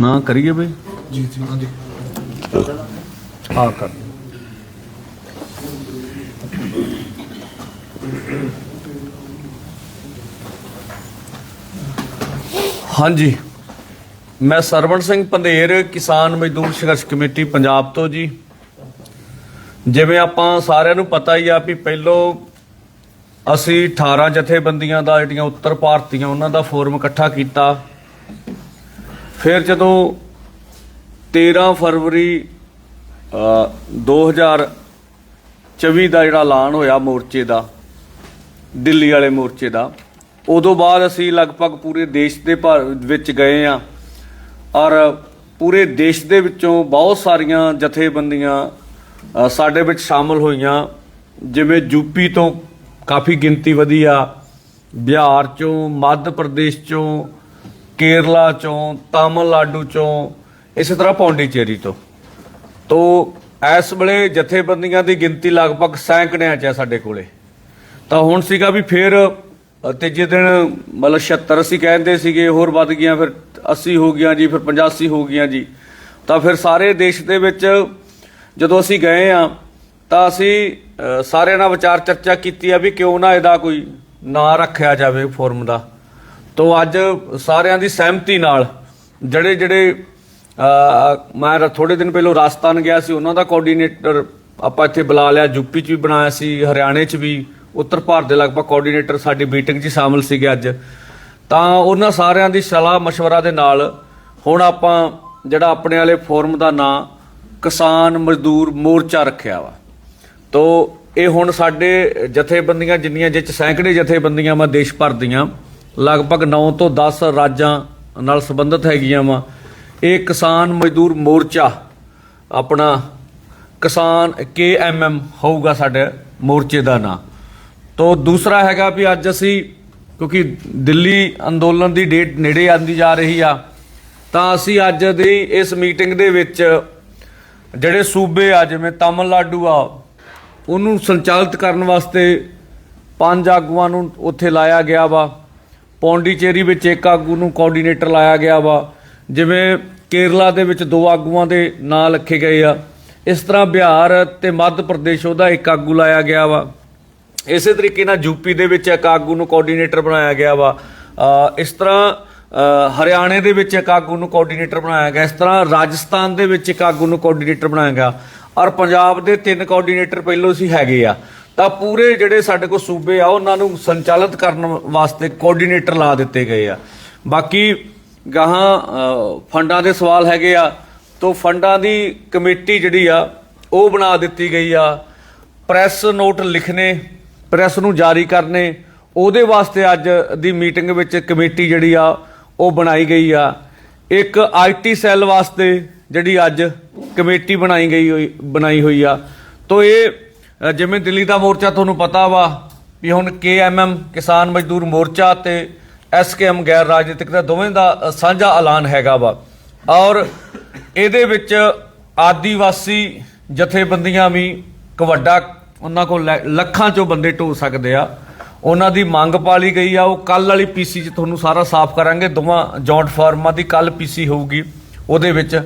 ਨਾ ਕਰੀਏ ਬਈ? ਜੀ ਜੀ ਹਾਂਜੀ। ਹਾਂ ਕਰ। ਹਾਂਜੀ। ਮੈਂ ਸਰਵਣ ਸਿੰਘ ਪੰਧੇਰ ਕਿਸਾਨ ਮਜ਼ਦੂਰ ਸੰਘਰਸ਼ ਕਮੇਟੀ ਪੰਜਾਬ ਤੋਂ ਜੀ। ਜਿਵੇਂ ਆਪਾਂ ਸਾਰਿਆਂ ਨੂੰ ਪਤਾ ਹੀ ਆ ਵੀ ਪਹਿਲੋਂ ਅਸੀਂ 18 ਜਥੇਬੰਦੀਆਂ ਦਾ ਜਿਹੜੀਆਂ ਉੱਤਰ ਭਾਰਤੀਆਂ ਉਹਨਾਂ ਦਾ ਫੋਰਮ ਇਕੱਠਾ ਕੀਤਾ। ਫਿਰ ਜਦੋਂ 13 ਫਰਵਰੀ ਅ, 2024 ਦਾ ਜਿਹੜਾ ਐਲਾਨ ਹੋਇਆ ਮੋਰਚੇ ਦਾ ਦਿੱਲੀ ਵਾਲੇ ਮੋਰਚੇ ਦਾ ਉਦੋਂ ਬਾਅਦ ਅਸੀਂ ਲਗਭਗ ਪੂਰੇ ਦੇਸ਼ ਦੇ ਭਰ ਵਿੱਚ ਗਏ ਆ ਔਰ ਪੂਰੇ ਦੇਸ਼ ਦੇ ਵਿੱਚੋਂ ਬਹੁਤ ਸਾਰੀਆਂ ਜਥੇਬੰਦੀਆਂ ਸਾਡੇ ਵਿੱਚ ਸ਼ਾਮਲ ਹੋਈਆਂ ਜਿਵੇਂ ਯੂਪੀ ਤੋਂ ਕਾਫੀ ਗਿਣਤੀ ਵਧੀ ਆ ਬਿਹਾਰ ਚੋਂ ਮੱਧ ਪ੍ਰਦੇਸ਼ ਚੋਂ ਕੇਰਲਾ ਚੋਂ, ਤਾਮਿਲਨਾਡੂ ਚੋਂ, ਇਸੇ ਤਰ੍ਹਾਂ ਪੌਂਡੀਚੇਰੀ ਤੋਂ। ਤੋ ਇਸ ਵੇਲੇ ਜਥੇਬੰਦੀਆਂ ਦੀ ਗਿਣਤੀ ਲਗਭਗ ਸੈਂਕੜਿਆਂ ਚ ਹੈ ਸਾਡੇ ਕੋਲੇ। ਤਾਂ ਹੁਣ ਸੀਗਾ ਵੀ ਫਿਰ ਤੀਜੇ ਦਿਨ ਮਤਲਬ 76 ਅਸੀਂ ਕਹਿੰਦੇ ਸੀਗੇ, ਹੋਰ ਵੱਧ ਗਈਆਂ, ਫਿਰ 80 ਹੋ ਗਈਆਂ ਜੀ, ਫਿਰ 85 ਹੋ ਗਈਆਂ ਜੀ। ਤਾਂ ਫਿਰ ਸਾਰੇ ਦੇਸ਼ ਦੇ ਵਿੱਚ ਜਦੋਂ ਅਸੀਂ ਗਏ ਆ, ਤਾਂ ਅਸੀਂ ਸਾਰਿਆਂ ਨਾਲ ਵਿਚਾਰ ਚਰਚਾ ਕੀਤੀ ਆ ਵੀ ਕਿਉਂ ਨਾ ਇਹਦਾ ਕੋਈ ਨਾਂ ਰੱਖਿਆ ਜਾਵੇ ਫੋਰਮ ਦਾ। ਤੋਂ ਅੱਜ ਸਾਰਿਆਂ ਦੀ ਸਹਿਮਤੀ ਨਾਲ ਜਿਹੜੇ ਜਿਹੜੇ ਮੈਂ ਥੋੜੇ ਦਿਨ ਪਹਿਲਾਂ ਰਾਜਸਥਾਨ ਗਿਆ ਸੀ, ਉਹਨਾਂ ਦਾ ਕੋਆਰਡੀਨੇਟਰ ਆਪਾਂ ਇੱਥੇ ਬੁਲਾ ਲਿਆ ਯੂਪੀ 'ਚ ਵੀ ਬਣਾਇਆ ਸੀ, ਹਰਿਆਣੇ 'ਚ ਵੀ, ਉੱਤਰ ਭਾਰਤ ਦੇ ਲਗਭਗ ਕੋਆਰਡੀਨੇਟਰ ਸਾਡੀ ਮੀਟਿੰਗ 'ਚ ਸ਼ਾਮਲ ਸੀਗੇ ਅੱਜ। ਤਾਂ ਉਹਨਾਂ ਸਾਰਿਆਂ ਦੀ ਸਲਾਹ مشਵਰਾ ਦੇ ਨਾਲ ਹੁਣ ਆਪਾਂ ਜਿਹੜਾ ਆਪਣੇ ਵਾਲੇ ਫੋਰਮ ਦਾ ਨਾਂ, ਕਿਸਾਨ ਮਜ਼ਦੂਰ ਮੋਰਚਾ ਰੱਖਿਆ ਵਾ। ਤੋਂ ਇਹ ਹੁਣ ਸਾਡੇ ਜਥੇਬੰਦੀਆਂ ਜਿੰਨੀਆਂ ਜਿੱਚ ਸੈਂਕੜੇ ਜਥੇਬੰਦੀਆਂ ਮੈਂ ਦੇਸ਼ ਭਰ ਦੀਆਂ ਲਗਭਗ 9 ਤੋਂ 10 ਰਾਜਾਂ ਨਾਲ ਸੰਬੰਧਿਤ ਹੈਗੀਆਂ ਵਾ। ਇਹ ਕਿਸਾਨ ਮਜ਼ਦੂਰ ਮੋਰਚਾ, ਆਪਣਾ ਕਿਸਾਨ ਕੇਐਮਐਮ ਹੋਊਗਾ ਸਾਡੇ ਮੋਰਚੇ ਦਾ ਨਾਂ। ਤੋਂ ਦੂਸਰਾ ਹੈਗਾ ਵੀ ਅੱਜ ਅਸੀਂ, ਕਿਉਂਕਿ ਦਿੱਲੀ ਅੰਦੋਲਨ ਦੀ ਡੇਟ ਨੇੜੇ ਆਂਦੀ ਜਾ ਰਹੀ ਆ, ਤਾਂ ਅਸੀਂ ਅੱਜ ਦੀ ਇਸ ਮੀਟਿੰਗ ਦੇ ਵਿੱਚ ਜਿਹੜੇ ਸੂਬੇ ਆ, ਜਿਵੇਂ ਤਾਮਿਲਨਾਡੂ ਆ, ਉਹਨੂੰ ਸੰਚਾਲਿਤ ਕਰਨ ਵਾਸਤੇ ਪੰਜ ਆਗੂਆਂ ਨੂੰ ਉੱਥੇ ਲਾਇਆ ਗਿਆ ਵਾ। ਪੌਂਡੀਚੇਰੀ ਵਿੱਚ ਇੱਕ ਆਗੂ ਨੂੰ ਕੋਆਰਡੀਨੇਟਰ ਲਾਇਆ ਗਿਆ ਵਾ, ਜਿਵੇਂ ਕੇਰਲਾ ਦੇ ਵਿੱਚ ਦੋ ਆਗੂਆਂ ਦੇ ਨਾਂ ਲਿਖੇ ਗਏ ਆ। ਇਸ ਤਰ੍ਹਾਂ ਬਿਹਾਰ ਤੇ ਮੱਧ ਪ੍ਰਦੇਸ਼ ਉਹਦਾ ਇੱਕ ਆਗੂ ਲਾਇਆ ਗਿਆ ਵਾ। ਇਸੇ ਤਰੀਕੇ ਨਾਲ ਯੂਪੀ ਦੇ ਵਿੱਚ ਇੱਕ ਆਗੂ ਨੂੰ ਕੋਆਰਡੀਨੇਟਰ ਬਣਾਇਆ ਗਿਆ ਵਾ। ਇਸ ਤਰ੍ਹਾਂ ਹਰਿਆਣੇ ਦੇ ਵਿੱਚ ਇੱਕ ਆਗੂ ਨੂੰ ਕੋਆਰਡੀਨੇਟਰ ਬਣਾਇਆ ਗਿਆ। ਇਸ ਤਰ੍ਹਾਂ ਰਾਜਸਥਾਨ ਦੇ ਵਿੱਚ ਇੱਕ ਆਗੂ ਨੂੰ ਕੋਆਰਡੀਨੇਟਰ ਬਣਾਇਆ ਗਿਆ। ਔਰ ਪੰਜਾਬ ਦੇ ਤਿੰਨ ਕੋਆਰਡੀਨੇਟਰ ਪਹਿਲੋਂ ਸੀ ਹੈਗੇ ਆ। ਤਾਂ ਪੂਰੇ ਜਿਹੜੇ ਸਾਡੇ ਕੋਲ ਸੂਬੇ ਆ, ਉਹਨਾਂ ਨੂੰ ਸੰਚਾਲਿਤ ਕਰਨ ਵਾਸਤੇ ਕੋਆਰਡੀਨੇਟਰ ਲਾ ਦਿੱਤੇ ਗਏ ਆ। ਬਾਕੀ ਗਾਹਾਂ ਫੰਡਾਂ ਦੇ ਸਵਾਲ ਹੈਗੇ ਆ। ਤੋਂ ਫੰਡਾਂ ਦੀ ਕਮੇਟੀ ਜਿਹੜੀ ਆ, ਉਹ ਬਣਾ ਦਿੱਤੀ ਗਈ ਆ। ਪ੍ਰੈਸ ਨੋਟ ਲਿਖਣੇ ਪ੍ਰੈਸ ਨੂੰ ਜਾਰੀ ਕਰਨੇ, ਉਹਦੇ ਵਾਸਤੇ ਅੱਜ ਦੀ ਮੀਟਿੰਗ ਵਿੱਚ ਕਮੇਟੀ ਜਿਹੜੀ ਆ, ਉਹ ਬਣਾਈ ਗਈ ਆ। ਇੱਕ ਆਈਟੀ ਸੈੱਲ ਵਾਸਤੇ ਜਿਹੜੀ ਅੱਜ ਕਮੇਟੀ ਬਣਾਈ ਗਈ ਹੋਈ, ਬਣਾਈ ਹੋਈ ਆ। ਤੋ ਇਹ ਜਿਵੇਂ ਦਿੱਲੀ ਦਾ ਮੋਰਚਾ ਤੁਹਾਨੂੰ ਪਤਾ ਵਾ ਵੀ ਹੁਣ ਕੇਐਮਐਮ ਕਿਸਾਨ ਮਜ਼ਦੂਰ ਮੋਰਚਾ ਤੇ ਐਸਕੇਐਮ ਗੈਰ ਰਾਜਨੀਤਿਕ ਦਾ ਦੋਵੇਂ ਦਾ ਸਾਂਝਾ ਐਲਾਨ ਹੈਗਾ ਵਾ। ਔਰ ਇਹਦੇ ਵਿੱਚ ਆਦੀਵਾਸੀ ਜਥੇਬੰਦੀਆਂ ਵੀ ਇੱਕ ਵੱਡਾ ਉਹਨਾਂ ਕੋਲ ਲੱਖਾਂ ਚੋਂ ਬੰਦੇ ਢੋ ਸਕਦੇ ਆ। ਉਹਨਾਂ ਦੀ ਮੰਗ ਪਾਲੀ ਗਈ ਆ, ਉਹ ਕੱਲ ਵਾਲੀ ਪੀਸੀ 'ਚ ਤੁਹਾਨੂੰ ਸਾਰਾ ਸਾਫ਼ ਕਰਾਂਗੇ, ਦੋਵਾਂ ਜੌਂਟ ਫਾਰਮਾਂ ਦੀ ਕੱਲ ਪੀਸੀ ਹੋਊਗੀ ਉਹਦੇ ਵਿੱਚ।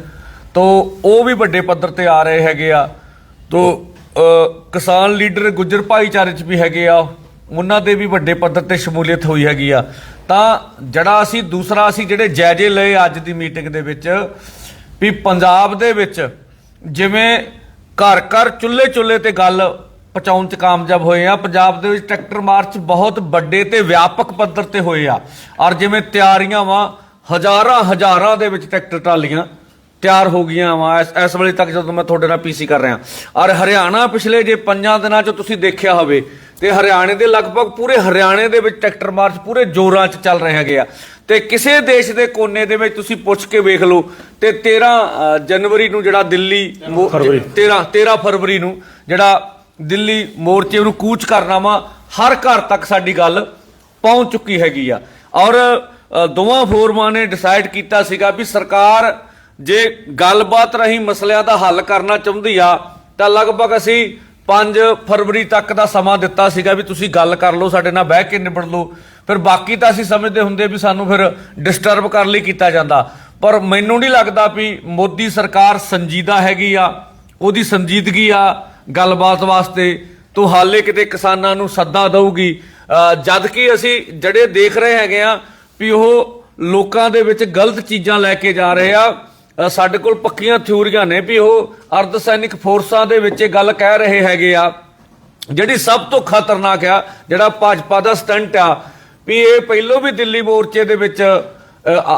ਤੋਂ ਉਹ ਵੀ ਵੱਡੇ ਪੱਧਰ ਤੇ ਆ ਰਹੇ ਹੈਗੇ ਆ। ਤੋਂ ਕਿਸਾਨ ਲੀਡਰ ਗੁੱਜਰ ਭਾਈਚਾਰੇ 'ਚ ਵੀ ਹੈਗੇ ਆ। ਉਹਨਾਂ ਦੇ ਵੀ ਵੱਡੇ ਪੱਧਰ ਤੇ ਸ਼ਮੂਲੀਅਤ ਹੋਈ ਹੈਗੀ ਆ। ਤਾਂ ਜਿਹੜਾ ਅਸੀਂ, ਦੂਸਰਾ ਅਸੀਂ ਜਿਹੜੇ ਜਾਇਜ਼ੇ ਲਏ ਅੱਜ ਦੀ ਮੀਟਿੰਗ ਦੇ ਵਿੱਚ, ਵੀ ਪੰਜਾਬ ਦੇ ਵਿੱਚ ਜਿਵੇਂ ਘਰ ਘਰ ਚੁੱਲ੍ਹੇ ਚੁੱਲ੍ਹੇ ਤੇ ਗੱਲ ਪਹੁੰਚਾਉਣ ਚ ਕਾਮਯਾਬ ਹੋਏ ਆ। ਪੰਜਾਬ ਦੇ ਵਿੱਚ ਟਰੈਕਟਰ ਮਾਰਚ ਬਹੁਤ ਵੱਡੇ ਤੇ ਵਿਆਪਕ ਪੱਧਰ ਤੇ ਹੋਏ ਆ। ਔਰ ਜਿਵੇਂ ਤਿਆਰੀਆਂ ਵਾ, ਹਜ਼ਾਰਾਂ ਹਜ਼ਾਰਾਂ ਦੇ ਵਿੱਚ ਟਰੈਕਟਰ ਟਰਾਲੀਆਂ ਤਿਆਰ ਹੋ ਗਈਆਂ ਵਾ। ਇਸ ਇਸ ਵੇਲੇ ਤੱਕ ਜਦੋਂ ਮੈਂ ਤੁਹਾਡੇ ਨਾਲ ਪੀਸੀ ਕਰ ਰਿਹਾ। ਔਰ ਹਰਿਆਣਾ ਪਿਛਲੇ ਜੇ ਪੰਜਾਂ ਦਿਨਾਂ 'ਚ ਤੁਸੀਂ ਦੇਖਿਆ ਹੋਵੇ ਤੇ ਹਰਿਆਣੇ ਦੇ ਲਗਭਗ ਪੂਰੇ ਹਰਿਆਣੇ ਦੇ ਵਿੱਚ ਟਰੈਕਟਰ ਮਾਰਚ ਪੂਰੇ ਜ਼ੋਰਾਂ 'ਚ ਚੱਲ ਰਹੇ ਹੈਗੇ ਆ ਤੇ ਕਿਸੇ ਦੇਸ਼ ਦੇ ਕੋਨੇ ਦੇ ਵਿੱਚ ਤੁਸੀਂ ਪੁੱਛ ਕੇ ਵੇਖ ਲਓ ਤੇ 13 ਅ, ਜਨਵਰੀ ਨੂੰ ਜਿਹੜਾ ਦਿੱਲੀ ਮੋ- 13 13 ਫਰਵਰੀ ਨੂੰ ਜਿਹੜਾ ਦਿੱਲੀ ਮੋਰਚੇ ਨੂੰ ਕੂਚ ਕਰਨਾ ਵਾ ਹਰ ਘਰ ਤੱਕ ਸਾਡੀ ਗੱਲ ਪਹੁੰਚ ਚੁੱਕੀ ਹੈਗੀ ਆ। ਔਰ ਦੋਵਾਂ ਫੋਰਮਾਂ ਨੇ ਡਿਸਾਈਡ ਕੀਤਾ ਸੀਗਾ ਵੀ ਸਰਕਾਰ ਜੇ ਗੱਲਬਾਤ ਰਹੀ ਮਸਲਿਆਂ ਦਾ ਹੱਲ ਕਰਨਾ ਚਾਹੁੰਦੀ ਆ, ਤਾਂ ਲਗਭਗ ਅਸੀਂ 5 ਫਰਵਰੀ ਤੱਕ ਦਾ ਸਮਾਂ ਦਿੱਤਾ ਸੀਗਾ ਵੀ ਤੁਸੀਂ ਗੱਲ ਕਰ ਲਓ, ਸਾਡੇ ਨਾਲ ਬਹਿ ਕੇ ਨਿਬੜ ਲਓ। ਫਿਰ ਬਾਕੀ ਤਾਂ ਅਸੀਂ ਸਮਝਦੇ ਹੁੰਦੇ ਵੀ ਸਾਨੂੰ ਫਿਰ ਡਿਸਟਰਬ ਕਰਨ ਲਈ ਕੀਤਾ ਜਾਂਦਾ। ਪਰ ਮੈਨੂੰ ਨਹੀਂ ਲੱਗਦਾ ਵੀ ਮੋਦੀ ਸਰਕਾਰ ਸੰਜੀਦਾ ਹੈਗੀ ਆ, ਉਹਦੀ ਸੰਜੀਦਗੀ ਆ ਗੱਲਬਾਤ ਵਾਸਤੇ। ਤੋਂ ਹਾਲੇ ਕਿਤੇ ਕਿਸਾਨਾਂ ਨੂੰ ਸੱਦਾ ਦਊਗੀ। ਅਹ ਜਦ ਕਿ ਅਸੀਂ ਜਿਹੜੇ ਦੇਖ ਰਹੇ ਹੈਗੇ ਆ ਵੀ ਉਹ ਲੋਕਾਂ ਦੇ ਵਿੱਚ ਗਲਤ ਚੀਜ਼ਾਂ ਲੈ ਕੇ ਜਾ ਰਹੇ ਆ। ਸਾਡੇ ਕੋਲ ਪੱਕੀਆਂ ਥਿਊਰੀਆਂ ਨੇ ਵੀ ਉਹ ਅਰਧ ਸੈਨਿਕ ਫੋਰਸਾਂ ਦੇ ਵਿੱਚ ਇਹ ਗੱਲ ਕਹਿ ਰਹੇ ਹੈਗੇ ਆ। ਜਿਹੜੀ ਸਭ ਤੋਂ ਖਤਰਨਾਕ ਆ, ਜਿਹੜਾ ਭਾਜਪਾ ਦਾ ਸਟੰਟ ਆ, ਵੀ ਇਹ ਪਹਿਲੋਂ ਵੀ ਦਿੱਲੀ ਮੋਰਚੇ ਦੇ ਵਿੱਚ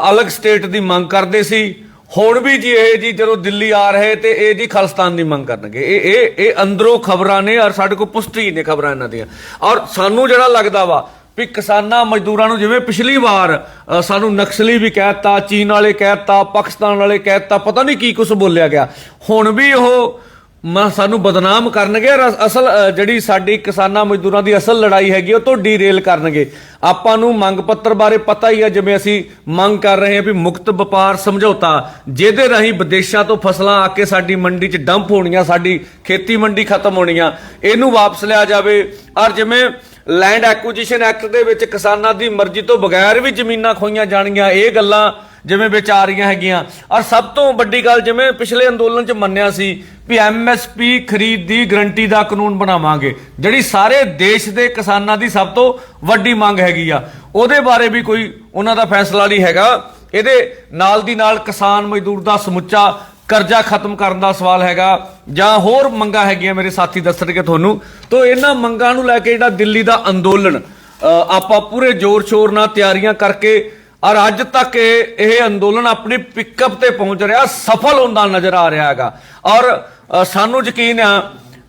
ਅਲੱਗ ਸਟੇਟ ਦੀ ਮੰਗ ਕਰਦੇ ਸੀ। ਹੁਣ ਵੀ ਜੀ ਇਹ ਜੀ ਜਦੋਂ ਦਿੱਲੀ ਆ ਰਹੇ ਤੇ ਇਹ ਜੀ ਖਾਲਿਸਤਾਨ ਦੀ ਮੰਗ ਕਰਨਗੇ। ਇਹ ਇਹ ਇਹ ਅੰਦਰੋਂ ਖਬਰਾਂ ਨੇ ਔਰ ਸਾਡੇ ਕੋਲ ਪੁਸ਼ਟੀ ਨੇ ਖਬਰਾਂ ਇਹਨਾਂ ਦੀਆਂ। ਔਰ ਸਾਨੂੰ ਜਿਹੜਾ ਲੱਗਦਾ ਵਾ ਵੀ ਕਿਸਾਨਾਂ ਮਜ਼ਦੂਰਾਂ ਨੂੰ ਜਿਵੇਂ ਪਿਛਲੀ ਵਾਰ ਸਾਨੂੰ ਨਕਸਲੀ ਵੀ ਕਹਿਤਾ, ਚੀਨ ਵਾਲੇ ਕਹਿਤਾ, ਪਾਕਿਸਤਾਨ ਵਾਲੇ ਕਹਿਤਾ, ਪਤਾ ਨਹੀਂ ਕੀ ਕੁਝ ਬੋਲਿਆ ਗਿਆ। ਹੁਣ ਵੀ ਉਹ ਮ- ਸਾਨੂੰ ਬਦਨਾਮ ਕਰਨਗੇ ਔਰ ਅਸਲ ਜਿਹੜੀ ਸਾਡੀ ਕਿਸਾਨਾਂ ਮਜ਼ਦੂਰਾਂ ਦੀ ਅਸਲ ਲੜਾਈ ਹੈਗੀ, ਉਹ ਤੋਂ ਡੀਰੇਲ ਕਰਨਗੇ। ਆਪਾਂ ਨੂੰ ਮੰਗ ਪੱਤਰ ਬਾਰੇ ਪਤਾ ਹੀ ਹੈ, ਜਿਵੇਂ ਅਸੀਂ ਮੰਗ ਕਰ ਰਹੇ ਹਾਂ ਵੀ ਮੁਕਤ ਵਪਾਰ ਸਮਝੌਤਾ, ਜਿਹਦੇ ਰਾਹੀਂ ਵਿਦੇਸ਼ਾਂ ਤੋਂ ਫਸਲਾਂ ਆ ਕੇ ਸਾਡੀ ਮੰਡੀ 'ਚ ਡੰਪ ਹੋਣੀਆਂ, ਸਾਡੀ ਖੇਤੀ ਮੰਡੀ ਖਤਮ ਹੋਣੀਆਂ, ਇਹਨੂੰ ਵਾਪਸ ਲਿਆ ਜਾਵੇ। ਔਰ ਜਿਵੇਂ ਲੈਂਡ ਐਕੁਜੀਸ਼ਨ ਐਕਟ ਦੇ ਵਿੱਚ ਕਿਸਾਨਾਂ ਦੀ ਮਰਜ਼ੀ ਤੋਂ ਬਗੈਰ ਵੀ ਜ਼ਮੀਨਾਂ ਖੋਈਆਂ ਜਾਣਗੀਆਂ। ਇਹ ਗੱਲਾਂ ਜਿਵੇਂ ਵਿੱਚ ਆ ਰਹੀਆਂ ਹੈਗੀਆਂ। ਔਰ ਸਭ ਤੋਂ ਵੱਡੀ ਗੱਲ ਜਿਵੇਂ ਪਿਛਲੇ ਅੰਦੋਲਨ 'ਚ ਮੰਨਿਆ ਸੀ ਵੀ ਐਮਐਸਪੀ ਖਰੀਦ ਦੀ ਗਰੰਟੀ ਦਾ ਕਾਨੂੰਨ ਬਣਾਵਾਂਗੇ। ਜਿਹੜੀ ਸਾਰੇ ਦੇਸ਼ ਦੇ ਕਿਸਾਨਾਂ ਦੀ ਸਭ ਤੋਂ ਵੱਡੀ ਮੰਗ ਹੈਗੀ ਆ। ਉਹਦੇ ਬਾਰੇ ਵੀ ਕੋਈ ਉਹਨਾਂ ਦਾ ਫੈਸਲਾ ਨਹੀਂ ਹੈਗਾ। ਇਹਦੇ ਨਾਲ ਦੀ ਨਾਲ ਕਿਸਾਨ ਮਜ਼ਦੂਰ ਦਾ ਸਮੁੱਚਾ ਕਰਜ਼ਾ ਖਤਮ ਕਰਨ ਦਾ ਸਵਾਲ ਹੈਗਾ ਜਾਂ ਹੋਰ ਮੰਗਾਂ ਹੈਗੀਆਂ ਮੇਰੇ ਸਾਥੀ ਦੱਸਣਗੇ ਤੁਹਾਨੂੰ। ਤੋਂ ਇਹਨਾਂ ਮੰਗਾਂ ਨੂੰ ਲੈ ਕੇ ਜਿਹੜਾ ਦਿੱਲੀ ਦਾ ਅੰਦੋਲਨ ਆਪਾਂ ਪੂਰੇ ਜ਼ੋਰ ਸ਼ੋਰ ਨਾਲ ਤਿਆਰੀਆਂ ਕਰਕੇ ਔਰ ਅੱਜ ਤੱਕ ਇਹ ਇਹ ਅੰਦੋਲਨ ਆਪਣੀ ਪਿਕਅਪ ਤੇ ਪਹੁੰਚ ਰਿਹਾ, ਸਫਲ ਹੁੰਦਾ ਨਜ਼ਰ ਆ ਰਿਹਾ ਹੈਗਾ। ਔਰ ਸਾਨੂੰ ਯਕੀਨ ਆ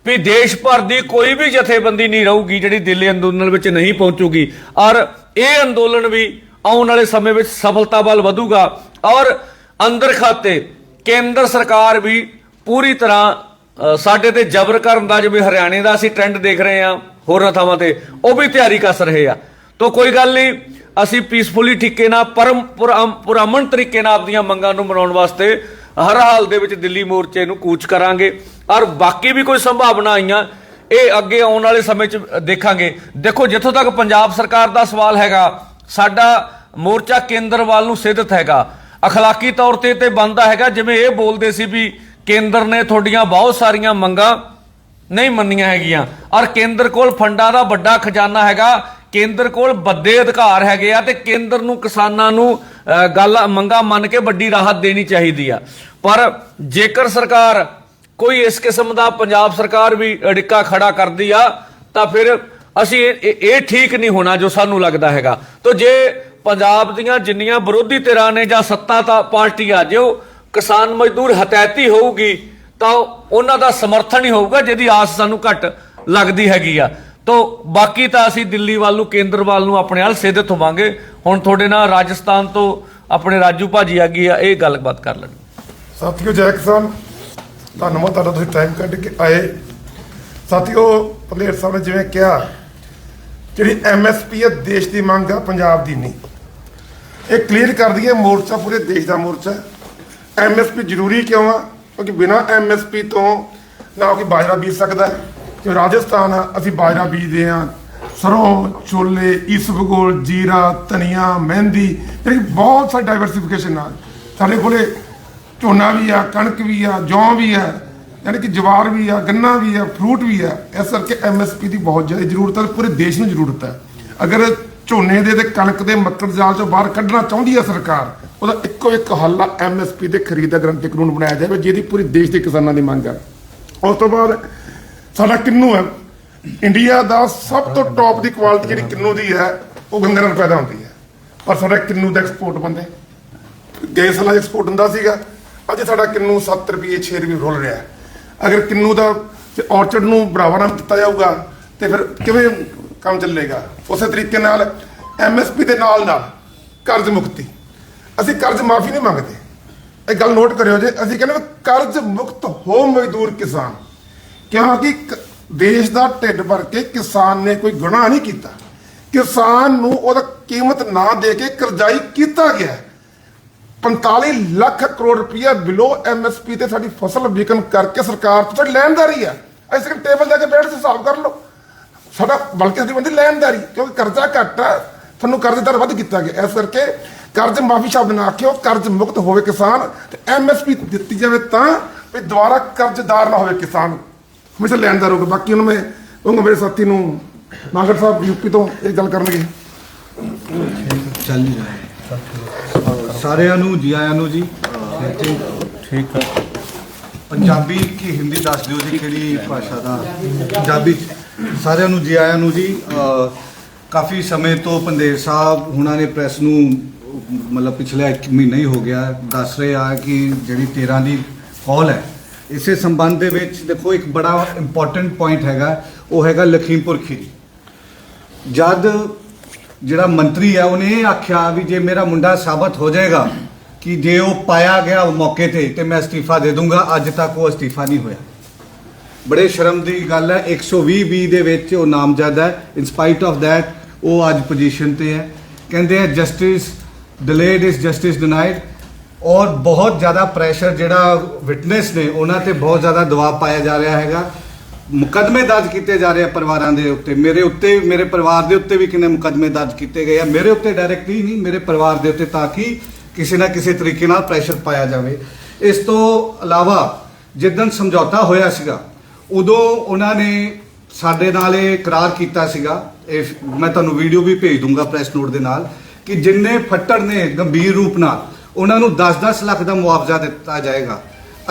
ਵੀ ਦੇਸ਼ ਭਰ ਦੀ ਕੋਈ ਵੀ ਜਥੇਬੰਦੀ ਨਹੀਂ ਰਹੂਗੀ ਜਿਹੜੀ ਦਿੱਲੀ ਅੰਦੋਲਨ ਵਿੱਚ ਨਹੀਂ ਪਹੁੰਚੂਗੀ। ਔਰ ਇਹ ਅੰਦੋਲਨ ਵੀ ਆਉਣ ਵਾਲੇ ਸਮੇਂ ਵਿੱਚ ਸਫਲਤਾ ਵੱਲ ਵਧੂਗਾ। ਔਰ ਅੰਦਰ ਖਾਤੇ ਕੇਂਦਰ ਸਰਕਾਰ ਵੀ ਪੂਰੀ ਤਰ੍ਹਾਂ ਸਾਡੇ ਤੇ ਜ਼ਬਰ ਕਰਨ ਦਾ, ਜਿਵੇਂ ਹਰਿਆਣੇ ਦਾ ਅਸੀਂ ਟ੍ਰੈਂਡ ਦੇਖ ਰਹੇ ਹਾਂ ਹੋਰਾਂ ਥਾਵਾਂ ਤੇ, ਉਹ ਵੀ ਤਿਆਰੀ ਕਰ ਰਹੇ ਆ। ਤੋਂ ਕੋਈ ਗੱਲ ਨਹੀਂ, ਅਸੀਂ ਪੀਸਫੁਲੀ ਠਿੱਕੇ ਨਾਲ, ਪਰਮ ਪੁਰਮ- ਤਰੀਕੇ ਨਾਲ ਆਪਣੀਆਂ ਮੰਗਾਂ ਨੂੰ ਮਨਾਉਣ ਵਾਸਤੇ ਹਰ ਹਾਲ ਦੇ ਵਿੱਚ ਦਿੱਲੀ ਮੋਰਚੇ ਨੂੰ ਕੂਚ ਕਰਾਂਗੇ। ਔਰ ਬਾਕੀ ਵੀ ਕੋਈ ਸੰਭਾਵਨਾ ਆਈਆਂ, ਇਹ ਅੱਗੇ ਆਉਣ ਵਾਲੇ ਸਮੇਂ 'ਚ ਦੇਖਾਂਗੇ। ਦੇਖੋ, ਜਿੱਥੋਂ ਤੱਕ ਪੰਜਾਬ ਸਰਕਾਰ ਦਾ ਸਵਾਲ ਹੈਗਾ, ਸਾਡਾ ਮੋਰਚਾ ਕੇਂਦਰ ਵੱਲ ਨੂੰ ਸਿੱਧਤ ਹੈਗਾ। ਅਖਲਾਕੀ ਤੌਰ ਤੇ ਤੇ ਬੰਦਾ ਹੈਗਾ, ਜਿਵੇਂ ਇਹ ਬੋਲਦੇ ਸੀ ਵੀ ਕੇਂਦਰ ਨੇ ਤੁਹਾਡੀਆਂ ਬਹੁਤ ਸਾਰੀਆਂ ਮੰਗਾਂ ਨਹੀਂ ਮੰਨੀਆਂ ਹੈਗੀਆਂ। ਔਰ ਕੇਂਦਰ ਕੋਲ ਫੰਡਾਂ ਦਾ ਵੱਡਾ ਖਜ਼ਾਨਾ ਹੈਗਾ, ਕੇਂਦਰ ਕੋਲ ਵੱਡੇ ਅਧਿਕਾਰ ਹੈਗੇ ਆ ਤੇ ਕੇਂਦਰ ਨੂੰ ਕਿਸਾਨਾਂ ਨੂੰ ਗੱਲ, ਮੰਗਾ ਮੰਨ ਕੇ ਵੱਡੀ ਰਾਹਤ ਦੇਣੀ ਚਾਹੀਦੀ ਆ। ਪਰ ਜੇਕਰ ਸਰਕਾਰ ਕੋਈ ਇਸ ਕਿਸਮ ਦਾ ਪੰਜਾਬ ਸਰਕਾਰ ਵੀ ਅੜਿੱਕਾ ਖੜਾ ਕਰਦੀ ਆ, ਤਾਂ ਫਿਰ ਅਸੀਂ ਇਹ- ਇਹ ਠੀਕ ਨਹੀਂ ਹੋਣਾ ਜੋ ਸਾਨੂੰ ਲੱਗਦਾ ਹੈਗਾ। ਤਾਂ ਜੇ ਪੰਜਾਬ ਦੀਆਂ ਜਿੰਨੀਆਂ ਵਿਰੋਧੀ ਧਿਰਾਂ ਨੇ ਜਾਂ ਸੱਤਾ ਤਾਂ ਜੇ ਉਹ ਕਿਸਾਨ ਮਜ਼ਦੂਰ ਹਤੈਤੀ ਹੋਊਗੀ, ਤਾਂ ਉਹਨਾਂ ਦਾ ਸਮਰਥਨ ਹੀ ਹੋਊਗਾ, ਜਿਹਦੀ ਆਸ ਸਾਨੂੰ ਘੱਟ ਲੱਗਦੀ ਹੈਗੀ ਆ। ਤੋਂ ਬਾਕੀ ਤਾਂ ਅਸੀਂ ਦਿੱਲੀ ਵੱਲ ਨੂੰ, ਕੇਂਦਰ ਵੱਲ ਨੂੰ ਆਪਣੇ ਨਾਲ ਸਿੱਧਤ ਹੋਵਾਂਗੇ ਹੁਣ ਤੁਹਾਡੇ ਨਾਲ ਰਾਜਸਥਾਨ ਤੋਂ ਆਪਣੇ ਰਾਜੂ ਭਾਜੀ ਆ ਗਈ ਆ, ਇਹ ਗੱਲਬਾਤ ਕਰ ਲੈਣੀ। ਸਾਥੀਓ, ਜੈ ਕਿਸਾਨ। ਧੰਨਵਾਦ ਤੁਹਾਡਾ, ਤੁਸੀਂ ਟਾਈਮ ਕੱਢ ਕੇ ਆਏ। ਸਾਥੀਓ ਪਲੇਅਰ ਸਾਹਿਬ ਨੇ ਜਿਵੇਂ ਕਿਹਾ, ਜਿਹੜੀ ਐਮਐਸਪੀ ਹੈ, ਦੇਸ਼ ਦੀ ਮੰਗ ਆ, ਪੰਜਾਬ ਦੀ ਨਹੀਂ। ਇਹ ਕਲੀਅਰ ਕਰ ਦਈਏ, ਮੋਰਚਾ ਪੂਰੇ ਦੇਸ਼ ਦਾ ਮੋਰਚਾ ਐਮਐਸਪੀ ਜ਼ਰੂਰੀ ਕਿਉਂ ਆ? ਕਿਉਂਕਿ ਬਿਨਾ ਐਮਐਸਪੀ ਤੋਂ ਨਾ ਕੋਈ ਬਾਜਰਾ ਬੀਜ ਸਕਦਾ ਹੈ। ਰਾਜਸਥਾਨ ਆ, ਅਸੀਂ ਬਾਜਰਾ ਬੀਜਦੇ ਆ ਸਰੋਂ, ਛੋਲੇ ਇਸਬਗੋਲ ਜੀਰਾ, ਧਨੀਆ, ਮਹਿੰਦੀ ਜਿਹੜੀ ਬਹੁਤ ਸਾਰੀ ਡਾਈਵਰਸਿਫਿਕੇਸ਼ਨ ਨਾਲ। ਸਾਡੇ ਕੋਲੇ ਝੋਨਾ ਵੀ ਆ, ਕਣਕ ਵੀ ਆ, ਜੌਂ ਵੀ ਆ, ਯਾਨੀ ਕਿ ਜਵਾਰ ਵੀ ਆ, ਗੰਨਾ ਵੀ ਆ ਫਰੂਟ ਵੀ ਆ। ਇਸ ਕਰਕੇ ਐਮਐਸਪੀ ਦੀ ਬਹੁਤ ਜ਼ਿਆਦਾ ਜ਼ਰੂਰਤ ਹੈ ਪੂਰੇ ਦੇਸ਼ ਨੂੰ ਜ਼ਰੂਰਤ ਹੈ। ਅਗਰ ਝੋਨੇ ਦੇ ਤੇ ਕਣਕ ਦੇ ਮੱਕੜ ਜਾਲ ਚੋਂ ਬਾਹਰ ਕੱਢਣਾ ਚਾਹੁੰਦੀ ਹੈ ਸਰਕਾਰ, ਉਹਦਾ ਇੱਕੋ ਇੱਕ ਹੱਲ ਆ ਐਮਐਸਪੀ ਦੇ ਖਰੀਦ ਦਾ ਗਰੰਟੀ ਕਾਨੂੰਨ ਬਣਾਇਆ ਜਾਵੇ, ਜਿਹਦੀ ਪੂਰੀ ਦੇਸ਼ ਦੇ ਕਿਸਾਨਾਂ ਦੀ ਮੰਗ ਹੈ ਉਸ ਤੋਂ ਬਾਅਦ ਸਾਡਾ ਕਿੰਨੂ ਹੈ ਇੰਡੀਆ ਦਾ ਸਭ ਤੋਂ ਟੌਪ ਦੀ ਕੁਆਲਿਟੀ ਜਿਹੜੀ ਕਿੰਨੂ ਦੀ ਹੈ, ਉਹ ਗੰਗੇ ਨਾਲ ਪੈਦਾ ਹੁੰਦੀ ਹੈ। ਪਰ ਸਾਡਾ ਕਿੰਨੂ ਦਾ ਐਕਸਪੋਰਟ ਬੰਦੇ ਗਏ ਸਾਲਾਂ ਐਕਸਪੋਰਟ ਹੁੰਦਾ ਸੀਗਾ, ਅੱਜ ਸਾਡਾ ਕਿੰਨੂ 7 ਰੁਪਏ 6 ਰੁਪਏ ਰੁਲ ਰਿਹਾ ਅਗਰ ਕਿੰਨੂ ਦਾ ਔਰਚਡ ਨੂੰ ਬਰਾਬਰ ਨਾਮ ਦਿੱਤਾ ਜਾਊਗਾ, ਤੇ ਫਿਰ ਕਿਵੇਂ ਕੰਮ ਚੱਲੇਗਾ। ਉਸੇ ਤਰੀਕੇ ਨਾਲ ਐਮਐਸਪੀ ਦੇ ਨਾਲ ਨਾਲ ਕਰਜ਼ ਮੁਕਤੀ। ਅਸੀਂ ਕਰਜ਼ ਮਾਫੀ ਨਹੀਂ ਮੰਗਦੇ। ਇਹ ਗੱਲ ਨੋਟ ਕਰਿਓ ਜੇ ਅਸੀਂ ਕਹਿੰਦੇ ਕਰਜ਼ ਮੁਕਤ ਹੋ ਮਜ਼ਦੂਰ ਕਿਸਾਨ। ਕਿਉਂਕਿ ਦੇਸ਼ ਦਾ ਢਿੱਡ ਭਰ ਕੇ ਕਿਸਾਨ ਨੇ ਕੋਈ ਗੁਨਾਹ ਨਹੀਂ ਕੀਤਾ। ਕਿਸਾਨ ਨੂੰ ਉਹਦਾ ਕੀਮਤ ਨਾ ਦੇ ਕੇ ਕਰਜ਼ਾਈ ਕੀਤਾ ਗਿਆ। ਹੈ। 45 ਲੱਖ ਕਰੋੜ ਰੁਪਇਆ ਬਿਲੋ ਐਮਐਸਪੀ ਤੇ ਸਾਡੀ ਫਸਲ ਵਿਕਣ ਕਰਕੇ ਸਰਕਾਰ ਤੋਂ ਦਾ ਰਹੀ ਆ। ਅਸੀਂ ਟੇਬਲ ਜਾ ਕੇ ਬੈਠ ਕੇ ਹਿਸਾਬ ਕਰ ਲਓ। ਸਾਡਾ ਬਲਕਿ ਸਾਡੀ ਬੰਦੀ ਲੈਣਦਾਰੀ ਕਿਉਂਕਿ ਕਰਜ਼ਾ ਘੱਟ ਆ ਤੁਹਾਨੂੰ ਕਰਜ਼ੇਦਾਰ ਵੱਧ ਕੀਤਾ ਗਿਆ। ਇਸ ਕਰਕੇ ਕਰਜ਼ ਮਾਫੀ ਸ਼ਬਦ ਨਾ ਆਖਿਓ ਕਰਜ਼ ਮੁਕਤ ਹੋਵੇ ਕਿਸਾਨ ਤੇ ਐਮਐਸਪੀ ਦਿੱਤੀ ਜਾਵੇ ਤਾਂ ਵੀ ਦੁਬਾਰਾ ਕਰਜ਼ਦਾਰ ਨਾ ਹੋਵੇ ਕਿਸਾਨ। ਹਮੇਸ਼ਾ ਲੈਣਦਾਰ ਹੋਵੇ। ਬਾਕੀ ਹੁਣ ਮੈਂ ਕਹੂੰਗਾ ਮੇਰੇ ਸਾਥੀ ਨੂੰ ਨਾਗਰ ਸਾਹਿਬ ਯੂਪੀ ਤੋਂ ਇਹ ਗੱਲ ਕਰਨਗੇ। ਚੱਲ ਹੀ ਰਿਹਾ ਸਾਰਿਆਂ ਨੂੰ ਜੀ ਆਇਆਂ ਨੂੰ ਜੀ। ਠੀਕ ਹੈ ਪੰਜਾਬੀ ਕੀ ਹਿੰਦੀ ਦੱਸ ਦਿਓ ਜੀ ਕਿਹੜੀ ਭਾਸ਼ਾ ਦਾ? ਪੰਜਾਬੀ। ਸਾਰਿਆਂ ਨੂੰ ਜੀ ਆਇਆਂ ਨੂੰ ਜੀ ਕਾਫੀ ਸਮੇਂ ਤੋਂ ਪੰਦੇਰ ਸਾਹਿਬ ਹੁਣਾਂ ਨੇ ਪ੍ਰੈਸ ਨੂੰ, ਮਤਲਬ ਪਿਛਲੇ ਇੱਕ ਮਹੀਨਾ ਹੀ ਹੋ ਗਿਆ, ਦੱਸ ਰਹੇ ਆ ਕਿ ਜਿਹੜੀ 13 ਦੀ ਕਾਲ ਹੈ, ਇਸੇ ਸੰਬੰਧ ਦੇ ਵਿੱਚ ਦੇਖੋ ਇੱਕ ਬੜਾ ਇੰਪੋਰਟੈਂਟ ਪੁਆਇੰਟ ਹੈਗਾ, ਉਹ ਹੈਗਾ ਲਖੀਮਪੁਰ ਖੀਰੀ। ਜਦ ਜਿਹੜਾ ਮੰਤਰੀ ਹੈ ਉਹਨੇ ਇਹ ਆਖਿਆ ਵੀ ਜੇ ਮੇਰਾ ਮੁੰਡਾ ਸਾਬਤ ਹੋ ਜਾਏਗਾ, ਕਿ ਜੇ ਉਹ ਪਾਇਆ ਗਿਆ ਮੌਕੇ ਤੇ ਤੇ ਮੈਂ ਅਸਤੀਫਾ ਦੇ ਦੂੰਗਾ, ਅੱਜ ਤੱਕ ਉਹ ਅਸਤੀਫਾ ਨਹੀਂ ਹੋਇਆ। ਬੜੇ ਸ਼ਰਮ ਦੀ ਗੱਲ ਹੈ। 120 ਬੀ ਦੇ ਵਿੱਚ ਉਹ ਨਾਮਜ਼ਦ ਹੈ। ਇਨਸਪਾਈਟ ਆਫ ਥੈਟ ਉਹ ਅੱਜ ਪੋਜੀਸ਼ਨ ਤੇ ਹੈ। ਕਹਿੰਦੇ ਆ justice delayed is justice denied ਔਰ ਬਹੁਤ ਜ਼ਿਆਦਾ ਪ੍ਰੈਸ਼ਰ ਜਿਹੜਾ ਵਿਟਨੈਸ ਨੇ, ਉਹਨਾਂ ਤੇ ਬਹੁਤ ਜ਼ਿਆਦਾ ਦਬਾਅ ਪਾਇਆ ਜਾ ਰਿਹਾ ਹੈਗਾ। ਮੁਕਦਮੇ ਦਰਜ ਕੀਤੇ ਜਾ ਰਹੇ ਆ ਪਰਿਵਾਰਾਂ ਦੇ ਉੱਤੇ। ਮੇਰੇ ਉੱਤੇ, ਮੇਰੇ ਪਰਿਵਾਰ ਦੇ ਉੱਤੇ ਵੀ ਕਿੰਨੇ ਮੁਕਦਮੇ ਦਰਜ ਕੀਤੇ ਗਏ ਆ। ਮੇਰੇ ਉੱਤੇ ਡਾਇਰੈਕਟਲੀ ਨਹੀਂ, ਮੇਰੇ ਪਰਿਵਾਰ ਦੇ ਉੱਤੇ ਤਾਂ ਕਿ ਕਿਸੇ ਨਾ ਕਿਸੇ ਤਰੀਕੇ ਨਾਲ ਪ੍ਰੈਸ਼ਰ ਪਾਇਆ ਜਾਵੇ। ਇਸ ਤੋਂ ਇਲਾਵਾ ਜਿੱਦਣ ਸਮਝੌਤਾ ਹੋਇਆ ਸੀਗਾ ਉਦੋਂ ਉਹਨਾਂ ਨੇ ਸਾਡੇ ਨਾਲ ਇਹ ਇਕਰਾਰ ਕੀਤਾ ਸੀਗਾ। ਇਹ ਮੈਂ ਤੁਹਾਨੂੰ ਵੀਡੀਓ ਵੀ ਭੇਜ ਦੂੰਗਾ ਪ੍ਰੈਸ ਨੋਟ ਦੇ ਨਾਲ ਕਿ ਜਿੰਨੇ ਫੱਟੜ ਨੇ ਗੰਭੀਰ ਰੂਪ ਨਾਲ, ਉਹਨਾਂ ਨੂੰ 10-10 ਲੱਖ ਦਾ ਮੁਆਵਜ਼ਾ ਦਿੱਤਾ ਜਾਏਗਾ।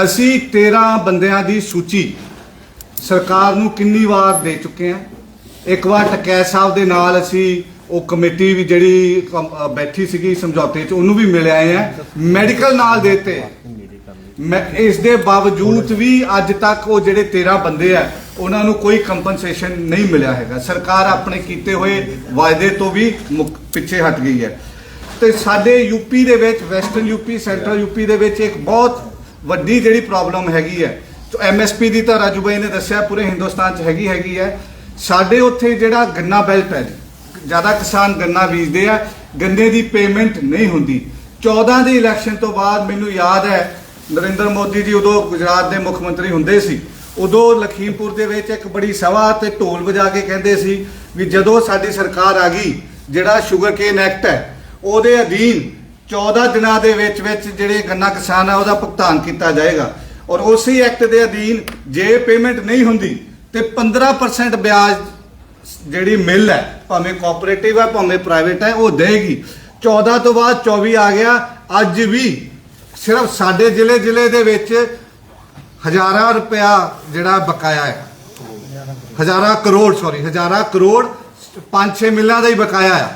ਅਸੀਂ 13 ਬੰਦਿਆਂ ਦੀ ਸੂਚੀ ਸਰਕਾਰ ਨੂੰ ਕਿੰਨੀ ਵਾਰ ਦੇ ਚੁੱਕੇ ਹਾਂ। ਇੱਕ ਵਾਰ ਟਕੈ ਸਾਹਿਬ ਦੇ ਨਾਲ ਅਸੀਂ ਉਹ ਕਮੇਟੀ ਵੀ ਜਿਹੜੀ ਬੈਠੀ ਸੀਗੀ ਸਮਝੌਤੇ 'ਚ, ਉਹਨੂੰ ਵੀ ਮਿਲ ਆਏ ਆ ਮੈਡੀਕਲ ਨਾਲ ਦੇਤੇ ਮੈਂ ਇਸ ਦੇ ਬਾਵਜੂਦ ਵੀ ਅੱਜ ਤੱਕ ਉਹ ਜਿਹੜੇ 13 ਬੰਦੇ ਆ ਉਹਨਾਂ ਨੂੰ ਕੋਈ ਕੰਪਨਸੇਸ਼ਨ ਨਹੀਂ ਮਿਲਿਆ ਹੈਗਾ। ਸਰਕਾਰ ਆਪਣੇ ਕੀਤੇ ਹੋਏ ਵਾਅਦੇ ਤੋਂ ਵੀ ਮੁਕ- ਪਿੱਛੇ ਹਟ ਗਈ ਹੈ। ਤੇ ਸਾਡੇ ਯੂਪੀ ਦੇ ਵਿੱਚ ਵੈਸਟਰਨ ਯੂਪੀ ਸੈਂਟਰਲ ਯੂਪੀ ਦੇ ਵਿੱਚ ਇੱਕ ਬਹੁਤ ਵੱਡੀ ਜਿਹੜੀ ਪ੍ਰੋਬਲਮ ਹੈਗੀ ਹੈ। ਜੋ ਐਮਐਸਪੀ ਦੀ ਤਾਂ ਰਾਜੂ ਬਾਈ ਨੇ ਦੱਸਿਆ ਪੂਰੇ ਹਿੰਦੁਸਤਾਨ 'ਚ ਹੈਗੀ ਹੈਗੀ ਹੈ। ਸਾਡੇ ਉੱਥੇ ਜਿਹੜਾ ਗੰਨਾ ਬੈਲਟ ਹੈ ਜੀ, ਜ਼ਿਆਦਾ ਕਿਸਾਨ ਗੰਨਾ ਬੀਜਦੇ ਆ ਗੰਨੇ ਦੀ ਪੇਮੈਂਟ ਨਹੀਂ ਹੁੰਦੀ। 14 ਦੇ ਇਲੈਕਸ਼ਨ ਤੋਂ ਬਾਅਦ ਮੈਨੂੰ ਯਾਦ ਹੈ ਨਰਿੰਦਰ ਮੋਦੀ ਜੀ ਉਦੋਂ ਗੁਜਰਾਤ ਦੇ ਮੁੱਖ ਮੰਤਰੀ ਹੁੰਦੇ ਸੀ। ਉਦੋਂ ਲਖੀਮਪੁਰ ਦੇ ਵਿੱਚ ਇੱਕ ਬੜੀ ਸਭਾ ਤੇ ਢੋਲ ਵਜਾ ਕੇ ਕਹਿੰਦੇ ਸੀ ਵੀ ਜਦੋਂ ਸਾਡੀ ਸਰਕਾਰ ਆ ਗਈ, ਜਿਹੜਾ ਸ਼ੂਗਰ ਕੇਨ ਐਕਟ ਹੈ, ਉਹਦੇ ਅਧੀਨ 14 ਦਿਨਾਂ ਦੇ ਵਿੱਚ ਵਿੱਚ ਜਿਹੜੇ ਗੰਨਾ ਕਿਸਾਨ ਆ, ਉਹਦਾ ਭੁਗਤਾਨ ਕੀਤਾ ਜਾਏਗਾ। ਔਰ ਉਸੇ ਐਕਟ ਦੇ ਅਧੀਨ ਜੇ ਪੇਮੈਂਟ ਨਹੀਂ ਹੁੰਦੀ, ਤੇ 15% ਵਿਆਜ ਜਿਹੜੀ ਮਿਲ ਹੈ, ਭਾਵੇਂ ਕੋਆਪਰੇਟਿਵ ਹੈ, ਭਾਵੇਂ ਪ੍ਰਾਈਵੇਟ ਹੈ, ਉਹ ਦੇਗੀ। 14 ਤੋਂ ਬਾਅਦ 24 ਆ ਗਿਆ, ਅੱਜ ਵੀ ਸਿਰਫ ਸਾਡੇ ਜ਼ਿਲ੍ਹੇ ਜ਼ਿਲ੍ਹੇ ਦੇ ਵਿੱਚ ਹਜ਼ਾਰਾਂ ਰੁਪਇਆ ਜਿਹੜਾ ਬਕਾਇਆ ਹੈ। ਹਜ਼ਾਰਾਂ ਕਰੋੜ ਸੌਰੀ ਹਜ਼ਾਰਾਂ ਕਰੋੜ 5-6 ਮਿੱਲਾਂ ਦਾ ਹੀ ਬਕਾਇਆ ਆ।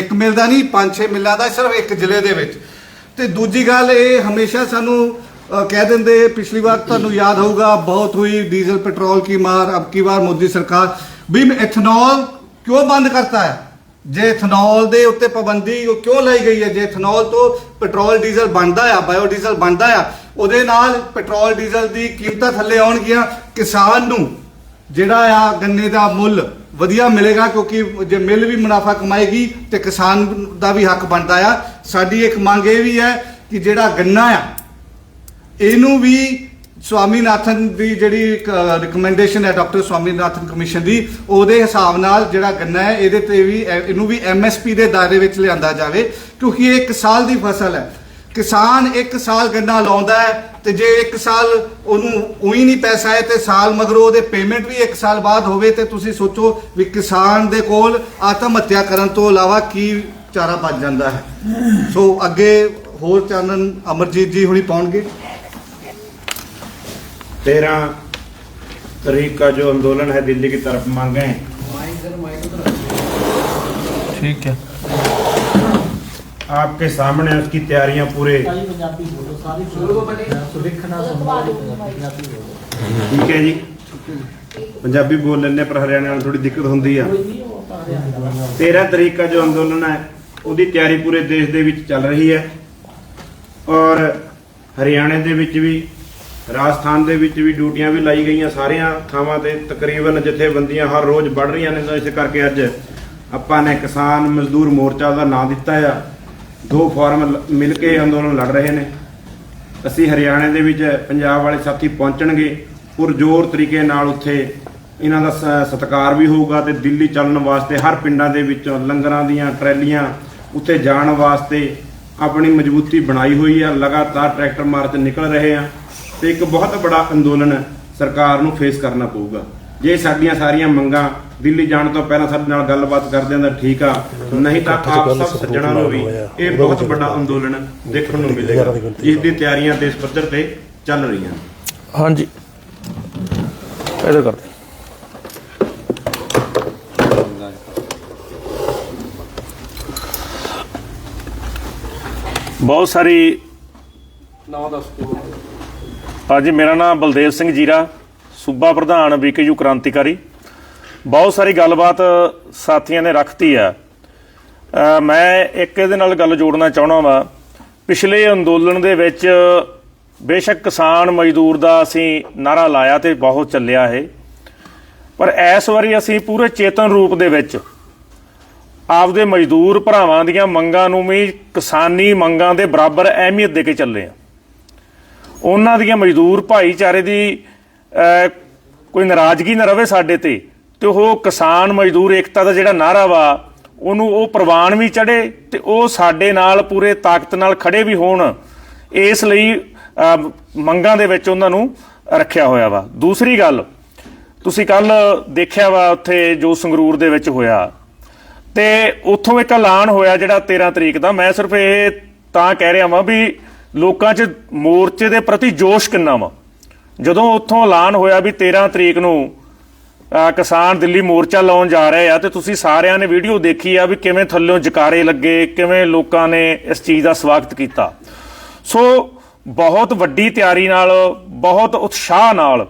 ਇੱਕ ਮਿਲ ਦਾ ਨਹੀਂ 5-6 ਮਿੱਲਾਂ ਦਾ ਸਿਰਫ ਇੱਕ ਜ਼ਿਲ੍ਹੇ ਦੇ ਵਿੱਚ। ਤੇ ਦੂਜੀ ਗੱਲ ਇਹ ਹਮੇਸ਼ਾ ਸਾਨੂੰ ਕਹਿ ਦਿੰਦੇ, ਪਿਛਲੀ ਵਾਰ ਤੁਹਾਨੂੰ ਯਾਦ ਹੋਊਗਾ, ਬਹੁਤ ਹੋਈ ਡੀਜ਼ਲ, ਪੈਟਰੋਲ ਕੀ ਮਾਰ, ਅਬ ਕੀ ਵਾਰ ਮੋਦੀ ਸਰਕਾਰ, ਵੀ ਇਥਨੋਲ ਕਿਉਂ ਬੰਦ ਕਰਤਾ ਹੈ? ਜੇ ਇਥਨੋਲ ਦੇ ਉੱਤੇ ਪਾਬੰਦੀ ਉਹ ਕਿਉਂ ਲਈ ਗਈ ਹੈ? ਜੇ ਇਥਨੋਲ ਤੋਂ ਪੈਟਰੋਲ, ਡੀਜ਼ਲ ਬਣਦਾ ਆ ਬਾਇਓ ਡੀਜ਼ਲ ਬਣਦਾ ਆ, ਉਹਦੇ ਨਾਲ ਪੈਟਰੋਲ, ਡੀਜ਼ਲ ਦੀ ਕੀਮਤਾਂ ਥੱਲੇ ਆਉਣਗੀਆਂ ਕਿਸਾਨ ਨੂੰ। ਜਿਹੜਾ ਆ ਗੰਨੇ ਦਾ ਮੁੱਲ ਵਧੀਆ ਮਿਲੇਗਾ ਕਿਉਂਕਿ ਜੇ ਮਿਲ ਵੀ ਮੁਨਾਫਾ ਕਮਾਏਗੀ ਤੇ ਕਿਸਾਨ ਦਾ ਵੀ ਹੱਕ ਬਣਦਾ ਆ। ਸਾਡੀ ਇੱਕ ਮੰਗ ਇਹ ਵੀ ਹੈ ਕਿ ਜਿਹੜਾ ਗੰਨਾ ਆ, ਇਹਨੂੰ ਵੀ ਸਵਾਮੀਨਾਥਨ ਦੀ ਜਿਹੜੀ ਰਿਕਮੈਂਡੇਸ਼ਨ ਹੈ ਡਾਕਟਰ ਸਵਾਮੀਨਾਥਨ ਕਮਿਸ਼ਨ ਦੀ, ਉਹਦੇ ਹਿਸਾਬ ਨਾਲ ਜਿਹੜਾ ਗੰਨਾ ਹੈ, ਇਹਦੇ ਤੇ ਵੀ ਇਹਨੂੰ ਵੀ ਐਮਐਸਪੀ ਦੇ ਦਾਇਰੇ ਵਿੱਚ ਲਿਆਂਦਾ ਜਾਵੇ, ਕਿਉਂਕਿ ਇਹ ਇੱਕ ਸਾਲ ਦੀ ਫਸਲ ਹੈ। ਕਿਸਾਨ ਇੱਕ ਸਾਲ ਗੰਨਾ ਲਾਉਂਦਾ ਹੈ ਤੇ ਜੇ ਇੱਕ ਸਾਲ ਉਹਨੂੰ ਉਹੀ ਨਹੀਂ ਪੈਸਾ ਹੈ ਤੇ ਸਾਲ ਮਗਰੋਂ ਉਹਦੇ ਪੇਮੈਂਟ ਵੀ ਇੱਕ ਸਾਲ ਬਾਅਦ ਹੋਵੇ ਤੇ ਤੁਸੀਂ ਸੋਚੋ ਵੀ ਕਿਸਾਨ ਦੇ ਕੋਲ ਆਤਮ ਹੱਤਿਆ ਕਰਨ ਤੋਂ ਇਲਾਵਾ ਕੀ ਚਾਰਾ ਬਚ ਜਾਂਦਾ ਹੈ। ਸੋ ਅੱਗੇ ਹੋਰ ਚਾਨਣ ਅਮਰਜੀਤ ਜੀ ਹੁਣੀ ਪਾਉਣਗੇ। तेरह तारीख का जो आंदोलन है दिल्ली की तरफ मांगे ਠੀਕ ਹੈ आपके सामने उसकी तैयारियां पूरे ਸਾਰੀ ਪੰਜਾਬੀ ਬੋਲੋ ਸਾਰੀ ਸੁਲਿਖਣਾ ਸੁਣਨਾ ਪੰਜਾਬੀ ਬੋਲੋ ਠੀਕ ਹੈ ਜੀ ਪੰਜਾਬੀ ਬੋਲ ਲੈਣੇ ਪਰ ਹਰਿਆਣੇ ਨਾਲ ਥੋੜੀ ਦਿੱਕਤ ਹੁੰਦੀ ਆ ਕੋਈ ਨਹੀਂ ਉਹ ਆਪਾਂ ਹਰਿਆਣਾ 13 ਤਰੀਕ ਦਾ ਜੋ ਅੰਦੋਲਨ ਹੈ ਉਹਦੀ ਤਿਆਰੀ ਪੂਰੇ ਦੇਸ਼ ਦੇ ਵਿੱਚ ਚੱਲ ਰਹੀ ਹੈ ਔਰ ਹਰਿਆਣੇ ਦੇ ਵਿੱਚ ਵੀ ਰਾਜਸਥਾਨ ਦੇ ਵਿੱਚ ਵੀ ਡਿਊਟੀਆਂ ਵੀ ਲਾਈ ਗਈਆਂ ਸਾਰੀਆਂ ਥਾਵਾਂ ਤੇ, ਤਕਰੀਬਨ ਜਥੇਬੰਦੀਆਂ ਹਰ ਰੋਜ਼ ਵੱਧ ਰਹੀਆਂ ਨੇ, ਤਾਂ ਇਸ ਕਰਕੇ ਅੱਜ ਆਪਾਂ ਨੇ ਕਿਸਾਨ ਮਜ਼ਦੂਰ ਮੋਰਚਾ ਦਾ ਨਾਂ ਦਿੱਤਾ ਆ। ਦੋ ਫਾਰਮ ਮਿਲ ਕੇ ਅੰਦੋਲਨ ਲੜ ਰਹੇ ਨੇ। ਅਸੀਂ ਹਰਿਆਣੇ ਦੇ ਵਿੱਚ ਪੰਜਾਬ ਵਾਲੇ ਸਾਥੀ ਪਹੁੰਚਣਗੇ। ਪੁਰਜ਼ੋਰ ਤਰੀਕੇ ਨਾਲ ਉੱਥੇ ਇਹਨਾਂ ਦਾ ਸ- ਸਤਿਕਾਰ ਵੀ ਹੋਊਗਾ ਤੇ ਦਿੱਲੀ ਚੱਲਣ ਵਾਸਤੇ ਹਰ ਪਿੰਡਾਂ ਦੇ ਵਿੱਚੋਂ ਲੰਗਰਾਂ ਦੀਆਂ ਟਰੈਲੀਆਂ ਉੱਥੇ ਜਾਣ ਵਾਸਤੇ ਆਪਣੀ ਮਜ਼ਬੂਤੀ ਬਣਾਈ ਹੋਈ ਆ। ਲਗਾਤਾਰ ਟਰੈਕਟਰ ਮਾਰਚ ਨਿਕਲ ਰਹੇ ਆ। ਤੇ ਇੱਕ ਬਹੁਤ ਬੜਾ ਅੰਦੋਲਨ ਸਰਕਾਰ ਨੂੰ ਫੇਸ ਕਰਨਾ ਪਊਗਾ। ਜੇ ਸਾਡੀਆਂ ਸਾਰੀਆਂ ਮੰਗਾਂ ਦਿੱਲੀ ਜਾਣ ਤੋਂ ਪਹਿਲਾਂ ਸਾਡੇ ਨਾਲ ਗੱਲਬਾਤ ਕਰਦੇ ਤਾਂ ਠੀਕ ਆ। ਨਹੀਂ ਤਾਂ ਆਪ ਸਭ ਸੱਜਣਾਂ ਨੂੰ ਵੀ ਇਹ ਬਹੁਤ ਵੱਡਾ ਅੰਦੋਲਨ ਦੇਖਣ ਨੂੰ ਮਿਲੇਗਾ। ਜਿਸ ਦੀ ਤਿਆਰੀਆਂ ਦੇਸ਼ ਪੱਧਰ ਤੇ ਚੱਲ ਰਹੀਆਂ। ਹਾਂਜੀ। ਇਹਦੇ ਕਰਦੇ ਬਹੁਤ ਸਾਰੀ ਹਾਂਜੀ, ਮੇਰਾ ਨਾਮ ਬਲਦੇਵ ਸਿੰਘ ਜੀਰਾ, ਸੂਬਾ ਪ੍ਰਧਾਨ ਵੀਕੇਯੂ ਕ੍ਰਾਂਤੀਕਾਰੀ। ਬਹੁਤ ਸਾਰੀ ਗੱਲਬਾਤ ਸਾਥੀਆਂ ਨੇ ਰੱਖਤੀ ਆ। ਮੈਂ ਇੱਕ ਇਹਦੇ ਨਾਲ ਗੱਲ ਜੋੜਨਾ ਚਾਹਣਾ ਵਾ। ਪਿਛਲੇ ਅੰਦੋਲਨ ਦੇ ਵਿੱਚ ਬੇਸ਼ੱਕ ਕਿਸਾਨ ਮਜ਼ਦੂਰ ਦਾ ਅਸੀਂ ਨਾਰਾ ਲਾਇਆ ਤੇ ਬਹੁਤ ਚੱਲਿਆ ਇਹ। ਪਰ ਇਸ ਵਾਰੀ ਅਸੀਂ ਪੂਰੇ ਚੇਤਨ ਰੂਪ ਦੇ ਵਿੱਚ ਆਪਦੇ ਮਜ਼ਦੂਰ ਭਰਾਵਾਂ ਦੀਆਂ ਮੰਗਾਂ ਨੂੰ ਵੀ ਕਿਸਾਨੀ ਮੰਗਾਂ ਦੇ ਬਰਾਬਰ ਅਹਿਮੀਅਤ ਦੇ ਕੇ ਚੱਲੇ ਆ। ਉਹਨਾਂ ਦੀਆਂ ਮਜ਼ਦੂਰ ਭਾਈਚਾਰੇ ਦੀ ਕੋਈ ਨਾਰਾਜ਼ਗੀ ਨਾ ਰਵੇ ਸਾਡੇ ਤੇ ਤੇ ਉਹ ਕਿਸਾਨ ਮਜ਼ਦੂਰ ਏਕਤਾ ਦਾ ਜਿਹੜਾ ਨਾਰਾ ਵਾ, ਉਹਨੂੰ ਉਹ ਪ੍ਰਵਾਨ ਵੀ ਚੜੇ ਤੇ ਉਹ ਸਾਡੇ ਨਾਲ ਪੂਰੇ ਤਾਕਤ ਨਾਲ ਖੜੇ ਵੀ ਹੋਣ, ਇਸ ਲਈ ਮੰਗਾਂ ਦੇ ਵਿੱਚ ਉਹਨਾਂ ਨੂੰ ਰੱਖਿਆ ਹੋਇਆ ਵਾ। ਦੂਸਰੀ ਗੱਲ, ਤੁਸੀਂ ਕੱਲ ਦੇਖਿਆ ਵਾ ਉੱਥੇ ਜੋ ਸੰਗਰੂਰ ਦੇ ਵਿੱਚ ਹੋਇਆ, ਤੇ ਉੱਥੋਂ ਇੱਕ ਐਲਾਨ ਹੋਇਆ ਜਿਹੜਾ 13 ਤਰੀਕ ਦਾ, ਮੈਂ ਸਿਰਫ ਇਹ ਤਾਂ ਕਹਿ ਰਿਹਾ ਵਾਂ ਵੀ ਲੋਕਾਂ 'ਚ ਮੋਰਚੇ ਦੇ ਪ੍ਰਤੀ ਜੋਸ਼ ਕਿੰਨਾ ਵਾ? ਜਦੋਂ ਉੱਥੋਂ ਐਲਾਨ ਹੋਇਆ ਵੀ 13 ਤਰੀਕ ਨੂੰ ਕਿਸਾਨ ਦਿੱਲੀ ਮੋਰਚਾ ਲਾਉਣ ਜਾ ਰਹੇ ਆ ਤੇ ਤੁਸੀਂ ਸਾਰਿਆਂ ਨੇ ਵੀਡੀਓ ਦੇਖੀ ਆ ਵੀ ਕਿਵੇਂ ਥੱਲਿਓਂ ਜਕਾਰੇ ਲੱਗੇ, ਕਿਵੇਂ ਲੋਕਾਂ ਨੇ ਇਸ ਚੀਜ਼ ਦਾ ਸਵਾਗਤ ਕੀਤਾ। ਸੋ ਬਹੁਤ ਵੱਡੀ ਤਿਆਰੀ ਨਾਲ, ਬਹੁਤ ਉਤਸ਼ਾਹ ਨਾਲ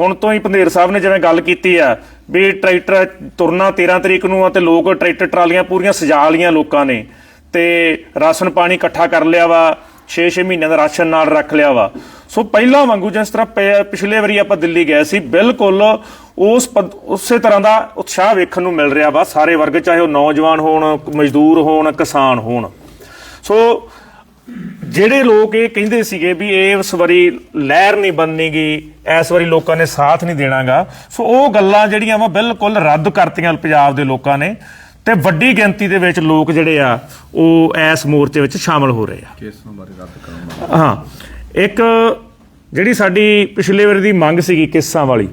ਹੁਣ ਤੋਂ ਹੀ ਪੰਧੇਰ ਸਾਹਿਬ ਨੇ ਜਿਵੇਂ ਗੱਲ ਕੀਤੀ ਆ ਵੀ ਟਰੈਕਟਰ ਤੁਰਨਾ 13 ਤਰੀਕ ਨੂੰ ਆ ਤੇ ਲੋਕ ਟਰੈਕਟਰ ਟਰਾਲੀਆਂ ਪੂਰੀਆਂ ਸਜਾ ਲੀਆਂ ਲੋਕਾਂ ਨੇ ਤੇ ਰਾਸ਼ਨ ਪਾਣੀ ਇਕੱਠਾ ਕਰ ਲਿਆ ਵਾ 6-6 ਮਹੀਨਿਆਂ ਦਾ ਰਾਸ਼ਨ ਨਾਲ ਰੱਖ ਲਿਆ ਵਾ। ਸੋ ਪਹਿਲਾਂ ਵਾਂਗੂ ਜਿਸ ਤਰ੍ਹਾਂ ਪ- ਪਿਛਲੇ ਵਾਰੀ ਆਪਾਂ ਦਿੱਲੀ ਗਏ ਸੀ, ਬਿਲਕੁਲ ਉਸ ਪਦ- ਉਸੇ ਤਰ੍ਹਾਂ ਦਾ ਉਤਸ਼ਾਹ ਵੇਖਣ ਨੂੰ ਮਿਲ ਰਿਹਾ ਵਾ ਸਾਰੇ ਵਰਗ, ਚਾਹੇ ਉਹ ਨੌਜਵਾਨ ਹੋਣ, ਮਜ਼ਦੂਰ ਹੋਣ, ਕਿਸਾਨ ਹੋਣ। ਸੋ ਜਿਹੜੇ ਲੋਕ ਇਹ ਕਹਿੰਦੇ ਸੀਗੇ ਵੀ ਇਸ ਵਾਰੀ ਲਹਿਰ ਨਹੀਂ ਬੰਨੇਗੀ ਇਸ ਵਾਰੀ ਲੋਕਾਂ ਨੇ ਸਾਥ ਨਹੀਂ ਦੇਣਾਗਾ, ਸੋ ਉਹ ਗੱਲਾਂ ਜਿਹੜੀਆਂ ਵਾ ਬਿਲਕੁਲ ਰੱਦ ਕਰਤੀਆਂ ਪੰਜਾਬ ਦੇ ਲੋਕਾਂ ਨੇ। ਤੇ ਵੱਡੀ ਗਿਣਤੀ ਦੇ ਵਿੱਚ ਲੋਕ ਜਿਹੜੇ ਆ ਉਹ ਇਸ ਮੋਰਚੇ ਵਿੱਚ ਸ਼ਾਮਲ ਹੋ ਰਹੇ ਆ। ਕੇਸਾਂ ਬਾਰੇ ਰੱਦ ਕਰਾਉਣਾ ਹਾਂ ਇੱਕ ਜਿਹੜੀ ਸਾਡੀ ਪਿਛਲੇ ਵਾਰੀ ਦੀ ਮੰਗ ਸੀਗੀ ਕੇਸਾਂ ਵਾਲੀ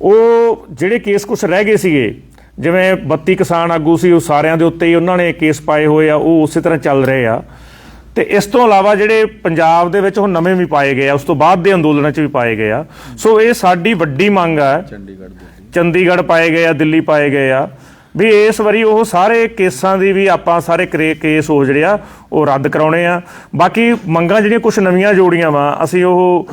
ਉਹ ਜਿਹੜੇ ਕੇਸ ਕੁਛ ਰਹਿ ਗਏ ਸੀਗੇ ਜਿਵੇਂ 32 ਕਿਸਾਨ ਆਗੂ ਸੀ ਉਹ ਸਾਰਿਆਂ ਦੇ ਉੱਤੇ ਹੀ ਉਹਨਾਂ ਨੇ ਕੇਸ ਪਾਏ ਹੋਏ ਆ ਉਹ ਉਸੇ ਤਰ੍ਹਾਂ ਚੱਲ ਰਹੇ ਆ। ਤੇ ਇਸ ਤੋਂ ਇਲਾਵਾ ਜਿਹੜੇ ਪੰਜਾਬ ਦੇ ਵਿੱਚ ਉਹ ਨਵੇਂ ਵੀ ਪਾਏ ਗਏ ਆ ਉਸ ਤੋਂ ਬਾਅਦ ਦੇ ਅੰਦੋਲਨਾਂ 'ਚ ਵੀ ਪਾਏ ਗਏ ਆ। ਸੋ ਇਹ ਸਾਡੀ ਵੱਡੀ ਮੰਗ ਆ। ਚੰਡੀਗੜ੍ਹ ਚੰਡੀਗੜ੍ਹ ਪਾਏ ਗਏ ਆ ਦਿੱਲੀ ਪਾਏ ਗਏ ਆ। ਵੀ ਇਸ ਵਾਰੀ ਉਹ ਸਾਰੇ ਕੇਸਾਂ ਦੀ ਵੀ ਆਪਾਂ ਸਾਰੇ ਕਰੇ- ਕੇਸ ਉਹ ਜਿਹੜੇ ਆ, ਉਹ ਰੱਦ ਕਰਾਉਣੇ ਆ। ਬਾਕੀ ਮੰਗਾਂ ਜਿਹੜੀਆਂ ਕੁਝ ਨਵੀਆਂ ਜੋੜੀਆਂ ਵਾ, ਅਸੀਂ ਉਹ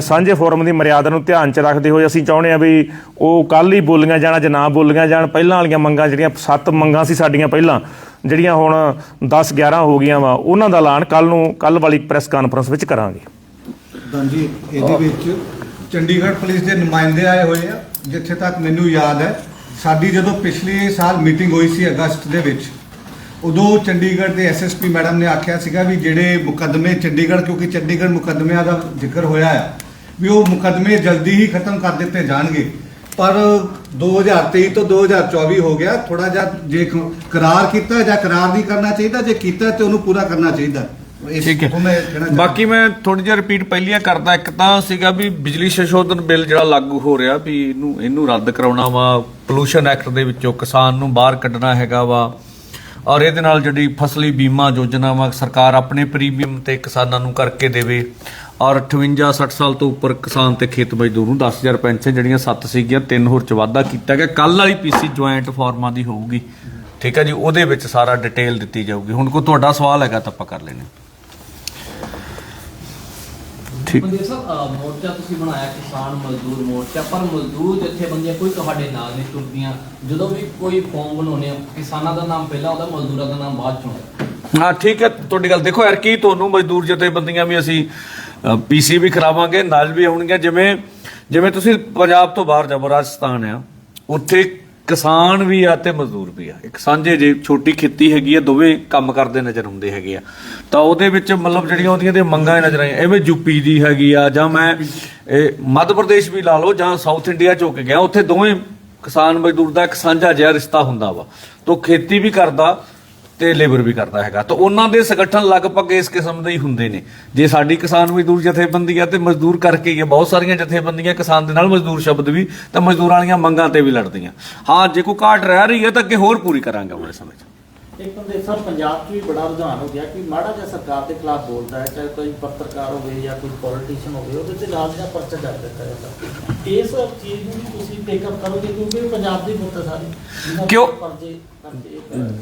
ਸਾਂਝੇ ਫੋਰਮ ਦੀ ਮਰਿਆਦਾ ਨੂੰ ਧਿਆਨ 'ਚ ਰੱਖਦੇ ਹੋਏ ਅਸੀਂ ਚਾਹੁੰਦੇ ਆ ਵੀ ਉਹ ਕੱਲ ਹੀ ਬੋਲੀਆਂ ਜਾਣਾ ਜਾਂ ਨਾ ਬੋਲੀਆਂ ਜਾਣ। ਪਹਿਲਾਂ ਵਾਲੀਆਂ ਮੰਗਾਂ ਜਿਹੜੀਆਂ, ਸੱਤ ਮੰਗਾਂ ਸੀ ਸਾਡੀਆਂ ਪਹਿਲਾਂ, ਜਿਹੜੀਆਂ ਹੁਣ 10 11 ਹੋ ਗਈਆਂ ਵਾ, ਉਹਨਾਂ ਦਾ ਐਲਾਨ ਕੱਲ ਨੂੰ ਕੱਲ ਵਾਲੀ ਪ੍ਰੈਸ ਕਾਨਫਰੰਸ ਵਿੱਚ ਕਰਾਂਗੇ। ਹਾਂਜੀ, ਇਹਦੇ ਵਿੱਚ ਚੰਡੀਗੜ੍ਹ ਪੁਲਿਸ ਦੇ ਨੁਮਾਇੰਦੇ ਆਏ ਹੋਏ ਆ, ਜਿੱਥੇ ਤੱਕ ਮੈਨੂੰ ਯਾਦ ਹੈ। ਸਾਡੀ ਜਦੋਂ ਪਿਛਲੇ ਸਾਲ ਮੀਟਿੰਗ ਹੋਈ ਸੀ ਅਗਸਤ ਦੇ ਵਿੱਚ, ਉਦੋਂ ਚੰਡੀਗੜ੍ਹ ਦੇ ਐਸਐਸਪੀ ਮੈਡਮ ਨੇ ਆਖਿਆ ਸੀਗਾ ਵੀ ਜਿਹੜੇ ਮੁਕੱਦਮੇ ਚੰਡੀਗੜ੍ਹ, ਕਿਉਂਕਿ ਚੰਡੀਗੜ੍ਹ ਮੁਕੱਦਮਿਆਂ ਦਾ ਜ਼ਿਕਰ ਹੋਇਆ ਆ, ਵੀ ਉਹ ਮੁਕੱਦਮੇ ਜਲਦੀ ਹੀ ਖਤਮ ਕਰ ਦਿੱਤੇ ਜਾਣਗੇ। ਪਰ 2023 ਤੋਂ 2024 ਹੋ ਗਿਆ ਥੋੜਾ ਜਿਹਾ ਜੇ ਕਰਾਰ ਕੀਤਾ ਜਾਂ ਕਰਾਰ ਨਹੀਂ ਕਰਨਾ ਚਾਹੀਦਾ, ਜੇ ਕੀਤਾ ਤੇ ਉਹਨੂੰ ਪੂਰਾ ਕਰਨਾ ਚਾਹੀਦਾ। ਠੀਕ ਹੈ। ਬਾਕੀ ਮੈਂ ਥੋੜੀ ਜਿਹਾ ਰਿਪੀਟ ਪਹਿਲੀਆਂ ਕਰਦਾ। ਇੱਕ ਤਾਂ ਸੀਗਾ ਵੀ ਬਿਜਲੀ ਸੰਸ਼ੋਧਨ ਬਿੱਲ ਜਿਹੜਾ ਲਾਗੂ ਹੋ ਰਿਹਾ ਵੀ ਇਹਨੂੰ ਇਹਨੂੰ ਰੱਦ ਕਰਾਉਣਾ ਵਾ ਪੋਲੂਸ਼ਨ ਐਕਟ ਦੇ ਵਿੱਚੋਂ ਕਿਸਾਨ ਨੂੰ ਬਾਹਰ ਕੱਢਣਾ ਹੈਗਾ ਵਾ। ਔਰ ਇਹਦੇ ਨਾਲ ਜਿਹੜੀ ਫਸਲੀ ਬੀਮਾ ਯੋਜਨਾ ਵਾ ਸਰਕਾਰ ਆਪਣੇ ਪ੍ਰੀਮੀਅਮ ਤੇ ਕਿਸਾਨਾਂ ਨੂੰ ਕਰਕੇ ਦੇਵੇ। ਔਰ 58 60 ਸਾਲ ਤੋਂ ਉੱਪਰ ਕਿਸਾਨ ਤੇ ਖੇਤ ਮਜ਼ਦੂਰ ਨੂੰ 10000 ਪੈਨਸ਼ਨ ਜਿਹੜੀਆਂ 7 ਸੀਗੀਆਂ ਤਿੰਨ ਹੋਰ ਚ ਵਾਧਾ ਕੀਤਾ ਗਿਆ। ਕੱਲ ਵਾਲੀ ਪੀਸੀ ਜੁਆਇੰਟ ਫਾਰਮਾਂ ਦੀ ਹੋਊਗੀ। ਠੀਕ ਹੈ ਜੀ ਉਹਦੇ ਵਿੱਚ ਸਾਰਾ ਡਿਟੇਲ ਦਿੱਤੀ ਜਾਊਗੀ। ਹੁਣ ਕੋਈ ਤੁਹਾਡਾ ਸਵਾਲ ਹੈਗਾ ਤਾਂ ਆਪਾਂ ਕਰ ਲੈਣੇ ਠੀਕ। ਬੰਦੇ ਸਾਹਿਬ ਅਹ ਮੋਰਚਾ ਤੁਸੀਂ ਬਣਾਇਆ ਕਿਸਾਨ ਮਜ਼ਦੂਰ ਮੋਰਚਾ ਪਰ ਮਜ਼ਦੂਰ ਜਥੇਬੰਦੀਆਂ ਕੋਈ ਤੁਹਾਡੇ ਨਾਲ ਨਹੀਂ ਤੁਰਦੀਆਂ ਜਦੋਂ ਵੀ ਕੋਈ ਫਾਰਮ ਬਣਾਉਣੇ ਆ ਕਿਸਾਨਾਂ ਦਾ ਨਾਮ ਪਹਿਲਾਂ ਆਉਂਦਾ ਮਜ਼ਦੂਰਾਂ ਦਾ ਨਾਮ ਬਾਅਦ ਚ? ਆਉਂਦਾ ਹਾਂ ਠੀਕ ਹੈ। ਤੁਹਾਡੀ ਗੱਲ ਦੇਖੋ ਯਾਰ ਕੀ ਤੁਹਾਨੂੰ ਮਜ਼ਦੂਰ ਜਥੇਬੰਦੀਆਂ ਵੀ ਅਸੀਂ ਪੀਸੀ ਵੀ ਕਰਾਵਾਂਗੇ ਨਾਲ ਵੀ ਆਉਣਗੀਆਂ। ਜਿਵੇਂ ਜਿਵੇਂ ਤੁਸੀਂ ਪੰਜਾਬ ਤੋਂ ਬਾਹਰ ਜਾਓ ਰਾਜਸਥਾਨ ਆ ਉੱਥੇ ਕਿਸਾਨ ਵੀ ਆ ਤੇ ਮਜ਼ਦੂਰ ਵੀ ਆ। ਇੱਕ ਸਾਂਝੇ ਜੇ ਛੋਟੀ ਖੇਤੀ ਹੈਗੀ ਆ, ਦੋਵੇਂ ਕੰਮ ਕਰਦੇ ਨਜ਼ਰ ਆਉਂਦੇ ਹੈਗੇ ਆ। ਤਾਂ ਉਹਦੇ ਵਿੱਚ ਮਤਲਬ ਜਿਹੜੀਆਂ ਉਹਦੀਆਂ ਦੇ ਮੰਗਾਂ ਨਜ਼ਰ ਆਈਆਂ ਐਵੇਂ ਯੂਪੀ ਦੀ ਹੈਗੀ ਆ, ਜਾਂ ਮੈਂ, ਇਹ ਮੱਧ ਪ੍ਰਦੇਸ਼ ਵੀ ਲਾ ਲਓ, ਜਾਂ ਸਾਊਥ ਇੰਡੀਆ ਚੋਂ ਕੇ ਗਿਆ, ਉੱਥੇ ਦੋਵੇਂ ਕਿਸਾਨ ਮਜ਼ਦੂਰ ਦਾ ਇੱਕ ਸਾਂਝਾ ਜਿਹਾ ਰਿਸ਼ਤਾ ਹੁੰਦਾ ਵਾ। ਤੋ ਖੇਤੀ ਵੀ ਕਰਦਾ ਤੇ ਲੇਬਰ ਵੀ ਕਰਦਾ ਹੈਗਾ। ਤਾਂ ਉਹਨਾਂ ਦੇ ਸੰਗਠਨ ਲਗਭਗ ਇਸ ਕਿਸਮ ਦੇ ਹੀ ਹੁੰਦੇ ਨੇ। ਜੇ ਸਾਡੀ ਕਿਸਾਨ ਮਜ਼ਦੂਰ ਜਥੇਬੰਦੀ ਆ ਤੇ ਮਜ਼ਦੂਰ ਕਰਕੇ ਹੀ ਆ, ਬਹੁਤ ਸਾਰੀਆਂ ਜਥੇਬੰਦੀਆਂ ਕਿਸਾਨ ਦੇ ਨਾਲ ਮਜ਼ਦੂਰ ਸ਼ਬਦ ਵੀ, ਤਾਂ ਮਜ਼ਦੂਰਾਂ ਵਾਲੀਆਂ ਮੰਗਾਂ ਤੇ ਵੀ ਲੜਦੀਆਂ। ਹਾਂ, ਜੇ ਕੋਈ ਘਾਟ ਰਹਿ ਰਹੀ ਹੈ ਤਾਂ ਅੱਗੇ ਹੋਰ ਪੂਰੀ ਕਰਾਂਗੇ ਆਉਣ ਸਮੇਂ 'ਚ। ਇੱਕ ਬੰਦੇ ਸਰ ਪੰਜਾਬ 'ਚ ਵੀ ਬੜਾ ਰੁਝਾਨ ਹੋ ਗਿਆ ਕਿ ਮਾੜਾ ਜਿਹਾ ਸਰਕਾਰ ਦੇ ਖਿਲਾਫ ਬੋਲਦਾ ਹੈ ਚਾਹੇ ਕੋਈ ਪੱਤਰਕਾਰ ਹੋਵੇ ਜਾਂ ਕੋਈ ਪੋਲੀਟੀਸ਼ੀਅਨ ਹੋਵੇ ਉਹਦੇ ਤੇ ਨਾਲ ਦਾ ਪਰਚਾ ਕਰ ਦਿੱਤਾ ਜਾਂਦਾ ਇਸ ਚੀਜ਼ ਨੂੰ ਵੀ ਤੁਸੀਂ ਟੇਕ ਅਪ ਕਰੋਗੇ ਕਿਉਂਕਿ ਇਹ ਪੰਜਾਬ ਦੀ ਮੁੱਤ ਹੈ ਸਾਰੀ। ਕਿਉਂ?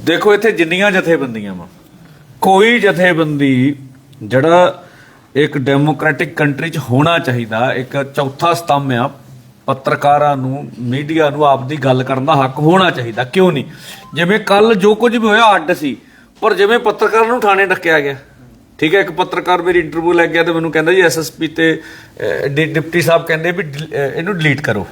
ਦੇਖੋ ਇੱਥੇ ਜਿੰਨੀਆਂ ਜਥੇਬੰਦੀਆਂ ਵਾ ਕੋਈ ਜਥੇਬੰਦੀ ਜਿਹੜਾ ਇੱਕ ਡੈਮੋਕ੍ਰੈਟਿਕ ਕੰਟਰੀ 'ਚ ਹੋਣਾ ਚਾਹੀਦਾ ਇੱਕ ਚੌਥਾ ਸਤੰਭ ਆ ਪੱਤਰਕਾਰਾਂ ਨੂੰ ਮੀਡੀਆ ਨੂੰ ਆਪਦੀ ਗੱਲ ਕਰਨ ਦਾ ਹੱਕ ਹੋਣਾ ਚਾਹੀਦਾ ਕਿਉਂ ਨਹੀਂ? ਜਿਵੇਂ ਕੱਲ ਜੋ ਕੁਝ ਵੀ ਹੋਇਆ ਅੱਡ ਸੀ। ਪਰ ਜਿਵੇਂ ਪੱਤਰਕਾਰ ਨੂੰ ਥਾਣੇ ਡੱਕਿਆ ਗਿਆ। ਠੀਕ ਹੈ ਇੱਕ ਪੱਤਰਕਾਰ ਮੇਰੀ ਇੰਟਰਵਿਊ ਲੈ ਗਿਆ ਤੇ ਮੈਨੂੰ ਕਹਿੰਦਾ ਜੀ ਐਸਐਸਪੀ ਤੇ ਅਹ, ਡਿਪਟੀ ਸਾਹਿਬ ਕਹਿੰਦੇ ਵੀ ਡਿਲ- ਇਹਨੂੰ ਡਿਲੀਟ ਕਰੋ।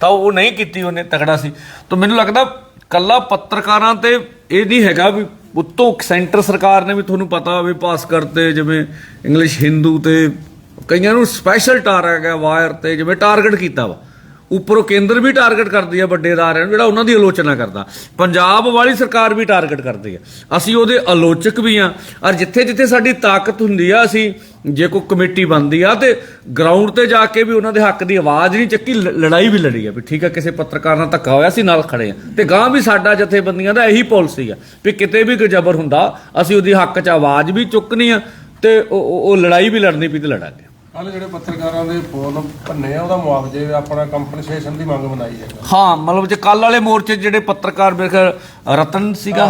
ਤਾਂ ਉਹ ਨਹੀਂ ਕੀਤੀ ਉਹਨੇ ਤਗੜਾ ਸੀ। ਤਾਂ ਮੈਨੂੰ ਲੱਗਦਾ ਕੱਲਾ ਪੱਤਰਕਾਰਾਂ ਤੇ ਇਹ ਨਹੀਂ ਹੈਗਾ ਵੀ ਉੱਤੋਂ ਸੈਂਟਰ ਸਰਕਾਰ ਨੇ ਵੀ ਤੁਹਾਨੂੰ ਪਤਾ ਵੀ ਪਾਸ ਕਰਤੇ ਜਿਵੇਂ ਇੰਗਲਿਸ਼ ਹਿੰਦੂ ਤੇ ਕਈਆਂ ਨੂੰ ਸਪੈਸ਼ਲ ਟਾਰਗੇਟ ਹੈ ਵਾਇਰ ਤੇ, ਜਿਵੇਂ ਟਾਰਗੇਟ ਕੀਤਾ ਵਾ। ਉੱਪਰੋਂ ਕੇਂਦਰ ਵੀ ਟਾਰਗੇਟ ਕਰਦੀ ਹੈ ਵੱਡੇ ਅਦਾਰਿਆਂ ਨੂੰ, ਜਿਹੜਾ ਉਹਨਾਂ ਦੀ ਆਲੋਚਨਾ ਕਰਦਾ। ਪੰਜਾਬ ਵਾਲੀ ਸਰਕਾਰ ਵੀ ਟਾਰਗੇਟ ਕਰਦੀ ਹੈ ਅਸੀਂ ਉਹਦੇ ਆਲੋਚਕ ਵੀ ਆ। ਔਰ ਜਿੱਥੇ ਜਿੱਥੇ ਸਾਡੀ ਤਾਕਤ ਹੁੰਦੀ ਆ, ਅਸੀਂ ਜੇ ਕੋਈ ਕਮੇਟੀ ਬਣਦੀ ਆ, ਤੇ ਗਰਾਊਂਡ ਤੇ ਜਾ ਕੇ ਵੀ ਉਹਨਾਂ ਦੇ ਹੱਕ ਦੀ ਆਵਾਜ਼ ਨਹੀਂ ਚੱਕੀ ਲੜਾਈ ਵੀ ਲੜੀ ਆ ਵੀ ਠੀਕ ਆ, ਕਿਸੇ ਪੱਤਰਕਾਰ ਨਾਲ ਧੱਕਾ ਹੋਇਆ ਸੀ ਨਾਲ ਖੜੇ ਆ। ਤੇ ਗਾਂ ਵੀ ਸਾਡਾ ਜਥੇਬੰਦੀਆਂ ਦਾ ਇਹੀ ਪਾਲਿਸੀ ਆ ਵੀ ਕਿਤੇ ਵੀ ਕੋਈ ਜ਼ਬਰ ਹੁੰਦਾ, ਅਸੀਂ ਉਹਦੀ ਹੱਕ 'ਚ ਆਵਾਜ਼ ਵੀ ਚੁੱਕਣੀ ਆ ਤੇ ਉਹ- ਉਹ ਉਹ ਲੜਾਈ ਵੀ ਲੜਨੀ ਪਈ ਤੇ ਲੜਾਂਗੇ। ਕੱਲ ਜਿਹੜੇ ਪੱਤਰਕਾਰਾਂ ਦੇ ਫੋਨ ਭੰਨੇ ਆ ਉਹਦਾ ਮੁਆਵਜ਼ੇ ਆਪਣਾ ਕੰਪਨਸੇਸ਼ਨ ਦੀ ਮੰਗ ਬਣਾਈ ਹੈ। ਹਾਂ ਮਤਲਬ ਜੇ ਕੱਲ ਵਾਲੇ ਮੋਰਚੇ 'ਚ ਜਿਹੜੇ ਪੱਤਰਕਾਰ ਮੇਰੇ ਖਿਆਲ ਰਤਨ ਸੀਗਾ।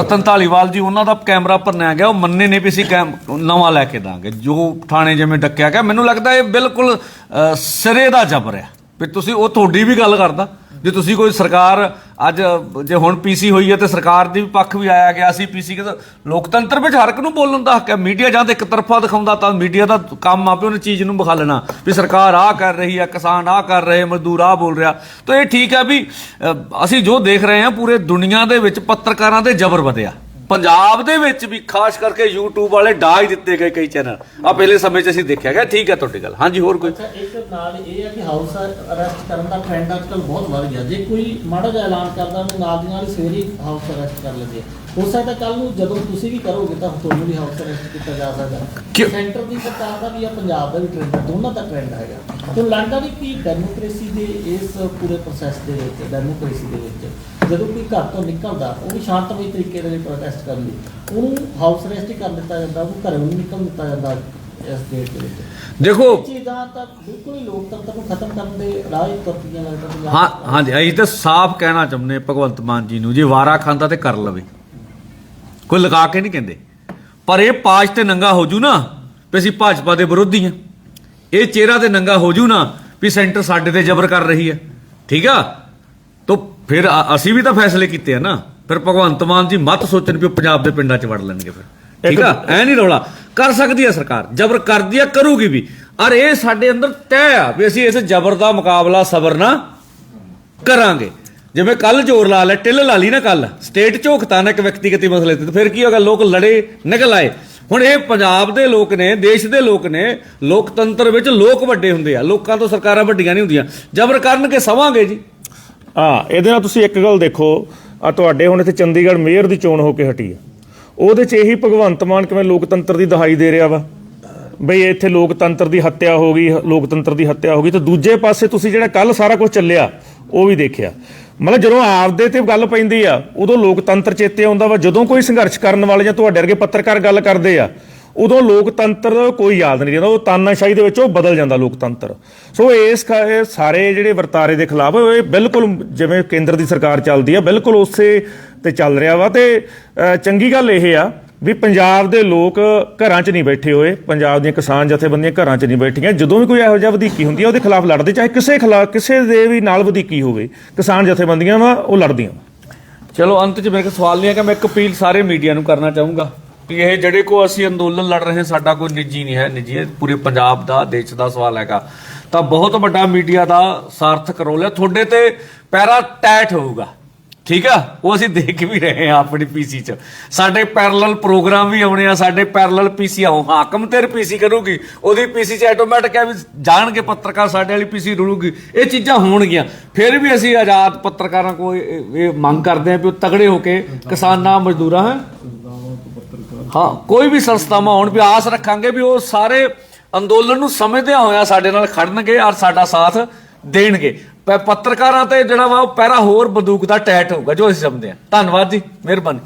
ਰਤਨ ਧਾਲੀਵਾਲ। ਜੀ ਉਹਨਾਂ ਦਾ ਕੈਮਰਾ ਭੰਨਿਆ ਗਿਆ ਉਹ ਮੰਨੇ ਨੇ ਵੀ ਅਸੀਂ ਕੈਮ ਨਵਾਂ ਲੈ ਕੇ ਦਾਂਗੇ। ਜੋ ਥਾਣੇ ਜਿਵੇਂ ਡੱਕਿਆ ਗਿਆ ਮੈਨੂੰ ਲੱਗਦਾ ਇਹ ਬਿਲਕੁਲ ਸਿਰੇ ਦਾ ਜ਼ਬਰ ਹੈ। ਵੀ ਤੁਸੀਂ ਉਹ ਤੁਹਾਡੀ ਵੀ ਗੱਲ ਕਰਦਾ। ਜੇ ਤੁਸੀਂ ਕੋਈ ਸਰਕਾਰ, ਅੱਜ ਜੇ ਹੁਣ ਪੀਸੀ ਹੋਈ ਹੈ ਤੇ ਸਰਕਾਰ ਦੀ ਵੀ ਪੱਖ ਵੀ ਆਇਆ ਗਿਆ ਸੀ ਪੀਸੀ ਕਿ ਲੋਕਤੰਤਰ ਵਿੱਚ ਹਰ ਇੱਕ ਨੂੰ ਬੋਲਣ ਦਾ ਹੱਕ ਹੈ। ਮੀਡੀਆ ਜਾਂ ਤਾਂ ਇੱਕ ਤਰਫਾ ਦਿਖਾਉਂਦਾ ਤਾਂ ਮੀਡੀਆ ਦਾ ਕੰਮ ਆ ਆਪੇ ਉਹਨੇ ਚੀਜ਼ ਨੂੰ ਵਿਖਾਲਣਾ ਵੀ ਸਰਕਾਰ ਆਹ ਕਰ ਰਹੀ ਹੈ, ਕਿਸਾਨ ਆਹ ਕਰ ਰਹੇ, ਮਜ਼ਦੂਰ ਆਹ ਬੋਲ ਰਿਹਾ। ਤਾਂ ਇਹ ਠੀਕ ਹੈ ਵੀ ਅਸੀਂ ਜੋ ਦੇਖ ਰਹੇ ਹਾਂ, ਪੂਰੇ ਦੁਨੀਆ ਦੇ ਵਿੱਚ ਪੱਤਰਕਾਰਾਂ ਤੇ ਜ਼ਬਰ ਵਧਿਆ। ਪੰਜਾਬ ਦੇ ਵਿੱਚ ਵੀ ਖਾਸ ਕਰਕੇ YouTube ਵਾਲੇ ਡਾਗ ਦਿੱਤੇ ਗਏ ਕਈ ਚੈਨਲ। ਆ ਪਹਿਲੇ ਸਮੇਂ 'ਚ ਅਸੀਂ ਦੇਖਿਆ ਗਿਆ, ਠੀਕ ਹੈ ਤੁਹਾਡੀ ਗੱਲ। ਹਾਂਜੀ, ਹੋਰ ਕੋਈ? ਅੱਛਾ, ਇੱਕ ਨਾਲ ਇਹ ਹੈ ਕਿ ਹਾਊਸ ਅਰੈਸਟ ਕਰਨ ਦਾ ਟ੍ਰੈਂਡ ਅੱਜ ਬਹੁਤ ਵੱਧ ਗਿਆ। ਜੇ ਕੋਈ ਮਾੜਾ ਜਿਹਾ ਐਲਾਨ ਕਰਦਾ ਉਹਨੂੰ ਨਾਲ ਦੀ ਨਾਲ ਹੀ ਸਵੇਰੇ ਹਾਊਸ ਅਰੈਸਟ ਕਰ ਲੈਂਦੇ ਆ। ਹੋ ਸਕਦਾ ਕੱਲ ਨੂੰ ਜਦੋਂ ਤੁਸੀਂ ਵੀ ਕਰੋਗੇ ਤਾਂ ਤੁਹਾਨੂੰ ਵੀ ਹਾਊਸ ਅਰੈਸਟ ਕੀਤਾ ਜਾ ਸਕਦਾ? ਸੈਂਟਰ ਦੀ ਸਰਕਾਰ ਦਾ ਵੀ ਆ ਪੰਜਾਬ ਦਾ ਵੀ ਟ੍ਰੈਂਡ ਦੋਨਾਂ ਦਾ ਟ੍ਰੈਂਡ ਹੈਗਾ ਤੇ ਲੱਗਦਾ ਵੀ ਕਿ ਡੈਮੋਕ੍ਰੇਸੀ ਦੇ ਇਸ ਪੂਰੇ ਪ੍ਰੋਸੈਸ ਦੇ ਵਿੱਚ ਡੈਮੋਕ੍ਰੇਸੀ ਦੇ ਵਿੱਚ ਜਦੋਂ ਕੋਈ ਘਰ ਤੋਂ ਨਿਕਲਦਾ ਉਹ ਵੀ ਸ਼ਾਂਤਮਈ ਤਰੀਕੇ ਦੇ ਨਾਲ ਪ੍ਰੋਟੈਸਟ ਕਰਨ ਲਈ ਉਹਨੂੰ ਹਾਊਸ ਅਰੈਸਟ ਹੀ ਕਰ ਦਿੱਤਾ ਜਾਂਦਾ ਉਹਨੂੰ ਘਰੋਂ ਨਹੀਂ ਨਿਕਲਣ ਦਿੱਤਾ ਜਾਂਦਾ ਇਸ ਦੇ ਵਿੱਚ ਦੇਖੋ ਚੀਜ਼ਾਂ ਤਾਂ ਬਿਲਕੁਲ ਹੀ ਲੋਕਤੰਤਰ ਨੂੰ ਖਤਮ ਕਰਨ ਦੇ ਰਾਹ ਹੀ ਤੁਰਪੀਆਂ ਲੱਗਦਾ ਹਾਂ। ਹਾਂਜੀ ਅਸੀਂ ਤਾਂ ਸਾਫ਼ ਕਹਿਣਾ ਚਾਹੁੰਦੇ ਭਗਵੰਤ ਮਾਨ ਜੀ ਨੂੰ ਜੇ ਵਾਰਾ ਖਾਂਦਾ ਤੇ ਕਰ ਲਵੇ ਕੋਈ ਲਗਾ ਕੇ ਨਹੀਂ ਕਹਿੰਦੇ। ਪਰ ਇਹ ਪਾਜ ਤੇ ਨੰਗਾ ਹੋ ਜੂ ਨਾ ਵੀ ਅਸੀਂ ਭਾਜਪਾ ਦੇ ਵਿਰੋਧੀ ਹਾਂ। ਇਹ ਚਿਹਰਾ ਤੇ ਨੰਗਾ ਹੋ ਜੂ ਨਾ ਵੀ ਸੈਂਟਰ ਸਾਡੇ ਤੇ ਜ਼ਬਰ ਕਰ ਰਹੀ ਹੈ। ਠੀਕ ਆ? ਤਾਂ ਫਿਰ ਅਸੀਂ ਵੀ ਤਾਂ ਫੈਸਲੇ ਕੀਤੇ ਆ ਨਾ। ਫਿਰ ਭਗਵੰਤ ਮਾਨ ਜੀ ਮਤ ਸੋਚਣ ਵੀ ਪੰਜਾਬ ਦੇ ਪਿੰਡਾਂ 'ਚ ਵੜ ਲੈਣਗੇ ਫਿਰ। ਠੀਕ ਆ? ਐ ਨਹੀਂ ਰੌਲਾ। ਕਰ ਸਕਦੀ ਹੈ ਸਰਕਾਰ। ਜ਼ਬਰ ਕਰਦੀ ਆ ਕਰੂਗੀ ਵੀ। ਔਰ ਇਹ ਸਾਡੇ ਅੰਦਰ ਤੈਅ ਆ ਵੀ ਅਸੀਂ ਇਸ ਜ਼ਬਰ ਦਾ ਮੁਕਾਬਲਾ ਸਬਰ ਨਾਲ ਕਰਾਂਗੇ। ਜਿਵੇਂ ਕੱਲ ਜ਼ੋਰ ਲਾ ਲੈ ਟਿੱਲ ਲਾ ਲਈ ਨਾ ਕੱਲ ਸਟੇਟ ਝੋਕਤਾ ਨਾ ਇੱਕ ਵਿਅਕਤੀਗਤ ਮਸਲੇ ਤੇ ਫਿਰ ਕੀ ਹੋਗਾ ਲੋਕ ਲੜੇ, ਨਿਕਲ ਆਏ। ਹੁਣ ਇਹ ਪੰਜਾਬ ਦੇ ਲੋਕ ਨੇ, ਦੇਸ਼ ਦੇ ਲੋਕ ਨੇ, ਲੋਕਤੰਤਰ ਵਿੱਚ ਲੋਕ ਵੱਡੇ ਹੁੰਦੇ ਆ। ਲੋਕਾਂ ਤੋਂ ਸਰਕਾਰਾਂ ਵੱਡੀਆਂ ਨਹੀਂ ਹੁੰਦੀਆਂ। ਜ਼ਬਰ ਕਰਨਗੇ, ਸਵਾਂਗੇ ਜੀ। ਹਾਂ, ਇਹਦੇ ਨਾਲ ਤੁਸੀਂ ਇੱਕ ਗੱਲ ਦੇਖੋ, ਆ ਤੁਹਾਡੇ ਹੁਣ ਇੱਥੇ ਚੰਡੀਗੜ੍ਹ ਮੇਅਰ ਦੀ ਚੋਣ ਹੋ ਕੇ ਹਟੀ ਆ। ਉਹਦੇ 'ਚ ਇਹੀ ਭਗਵੰਤ ਮਾਨ ਕਿਵੇਂ ਲੋਕਤੰਤਰ ਦੀ ਦਹਾਈ ਦੇ ਰਿਹਾ ਵਾ? ਬਈ ਇੱਥੇ ਲੋਕਤੰਤਰ ਦੀ ਹੱਤਿਆ ਹੋ ਗਈ, ਲੋਕਤੰਤਰ ਦੀ ਹੱਤਿਆ ਹੋ ਗਈ, ਤੇ ਦੂਜੇ ਪਾਸੇ ਤੁਸੀਂ ਜਿਹੜਾ ਕੱਲ ਸਾਰਾ ਕੁਝ ਚੱਲਿਆ, ਉਹ ਵੀ ਦੇਖਿਆ। ਮਤਲਬ ਜਦੋਂ ਆਪਦੇ ਤੇ ਗੱਲ ਪੈਂਦੀ ਆ, ਉਦੋਂ ਲੋਕਤੰਤਰ ਚੇਤੇ ਆਉਂਦਾ ਵਾ। ਜਦੋਂ ਕੋਈ ਸੰਘਰਸ਼ ਕਰਨ ਵਾਲੇ ਜਾਂ ਤੁਹਾਡੇ ਵਰਗੇ ਪੱਤਰਕਾਰ ਗੱਲ ਕਰਦੇ ਆ, ਉਦੋਂ ਲੋਕਤੰਤਰ ਕੋਈ ਯਾਦ ਨਹੀਂ ਰਹਿੰਦਾ। ਉਹ ਤਾਨਾਸ਼ਾਹੀ ਦੇ ਵਿੱਚ ਉਹ ਬਦਲ ਜਾਂਦਾ ਲੋਕਤੰਤਰ। ਸੋ ਇਸ ਸਾਰੇ ਜਿਹੜੇ ਵਰਤਾਰੇ ਦੇ ਖਿਲਾਫ ਇਹ ਬਿਲਕੁਲ ਜਿਵੇਂ ਕੇਂਦਰ ਦੀ ਸਰਕਾਰ ਚੱਲਦੀ ਆ, ਬਿਲਕੁਲ ਉਸੇ ਤੇ ਚੱਲ ਰਿਹਾ ਵਾ। ਤੇ ਚੰਗੀ ਗੱਲ ਇਹ ਆ ਵੀ ਪੰਜਾਬ ਦੇ ਲੋਕ ਘਰਾਂ 'ਚ ਨਹੀਂ ਬੈਠੇ ਹੋਏ, ਪੰਜਾਬ ਦੀਆਂ ਕਿਸਾਨ ਜਥੇਬੰਦੀਆਂ ਘਰਾਂ 'ਚ ਨਹੀਂ ਬੈਠੀਆਂ, ਜਦੋਂ ਵੀ ਕੋਈ ਇਹੋ ਜਿਹਾ ਵਧੀਕੀ ਹੁੰਦੀ ਹੈ, ਉਹਦੇ ਖਿਲਾਫ ਲੜਦੇ, ਚਾਹੇ ਕਿਸੇ ਖਿਲਾਫ, ਕਿਸੇ ਦੇ ਵੀ ਨਾਲ ਵਧੀਕੀ ਹੋਵੇ, ਕਿਸਾਨ ਜਥੇਬੰਦੀਆਂ ਵਾ, ਉਹ ਲੜਦੀਆਂ ਚਲੋ, ਅੰਤ 'ਚ ਮੇਰੇ ਕੋਲ ਸਵਾਲ ਨਹੀਂ ਹੈ ਕਿ ਮੈਂ ਇੱਕ ਅਪੀਲ ਸਾਰੇ ਮੀਡੀਆ ਨੂੰ ਕਰਨਾ ਚਾਹੂੰਗਾ ਕਿ ਇਹ ਜਿਹੜੇ ਕੋ ਅਸੀਂ ਅੰਦੋਲਨ ਲੜ ਰਹੇ ਸਾਡਾ ਕੋਈ ਨਿੱਜੀ ਨਹੀਂ ਹੈ, ਨਿੱਜੀ ਪੂਰੇ ਪੰਜਾਬ ਦਾ, ਦੇਸ਼ ਦਾ ਸਵਾਲ ਹੈਗਾ। ਤਾਂ ਬਹੁਤ ਵੱਡਾ ਮੀਡੀਆ ਦਾ ਸਾਰਥਕ ਰੋਲ ਹੈ, ਤੁਹਾਡੇ ਤੇ ਪੈਰਾ ਟੈਟ ਹੋਊਗਾ। ਠੀਕ ਆ? ਉਹ ਅਸੀਂ ਦੇਖ ਵੀ ਰਹੇ ਆ ਆਪਣੀ ਪੀਸੀ 'ਚ। ਸਾਡੇ ਪੈਰਲਲ ਪ੍ਰੋਗਰਾਮ ਵੀ ਆਉਣੇ ਆ, ਸਾਡੇ ਪੈਰਲਲ ਪੀਸੀ ਆਉ ਹਾਕਮ ਤੇ ਪੀਸੀ ਕਰੂਗੀ। ਉਹਦੀ ਪੀਸੀ 'ਚ ਆਟੋਮੈਟਿਕ ਆ ਵੀ ਜਾਣਗੇ ਪੱਤਰਕਾਰ ਸਾਡੇ ਵਾਲੀ ਪੀਸੀ ਰੁਲੂਗੀ। ਇਹ ਚੀਜ਼ਾਂ ਹੋਣਗੀਆਂ। ਫਿਰ ਵੀ ਅਸੀਂ ਆਜ਼ਾਦ ਪੱਤਰਕਾਰਾਂ ਕੋਲ ਇਹ ਮੰਗ ਕਰਦੇ ਆ ਵੀ ਉਹ ਤਗੜੇ ਹੋ ਕੇ ਕਿਸਾਨਾਂ ਮਜ਼ਦੂਰਾਂ, ਹਾਂ? ਕੋਈ ਵੀ ਸੰਸਥਾਵਾਂ ਹੋਣ ਵੀ ਆਸ ਰੱਖਾਂਗੇ ਵੀ ਉਹ ਸਾਰੇ ਅੰਦੋਲਨ ਨੂੰ ਸਮਝਦਿਆਂ ਹੋਇਆ ਸਾਡੇ ਨਾਲ ਖੜਨਗੇ ਔਰ ਸਾਡਾ ਸਾਥ ਦੇਣਗੇ। ਪੱਤਰਕਾਰਾਂ ਤੇ ਜਿਹੜਾ ਵਾ ਉਹ ਪਹਿਰਾ ਹੋਰ ਬੰਦੂਕ ਦਾ ਟੈਟ ਹੋਊਗਾ, ਜੋ ਅਸੀਂ ਸਮਝਦੇ ਹਾਂ। ਧੰਨਵਾਦ ਜੀ, ਮਿਹਰਬਾਨੀ।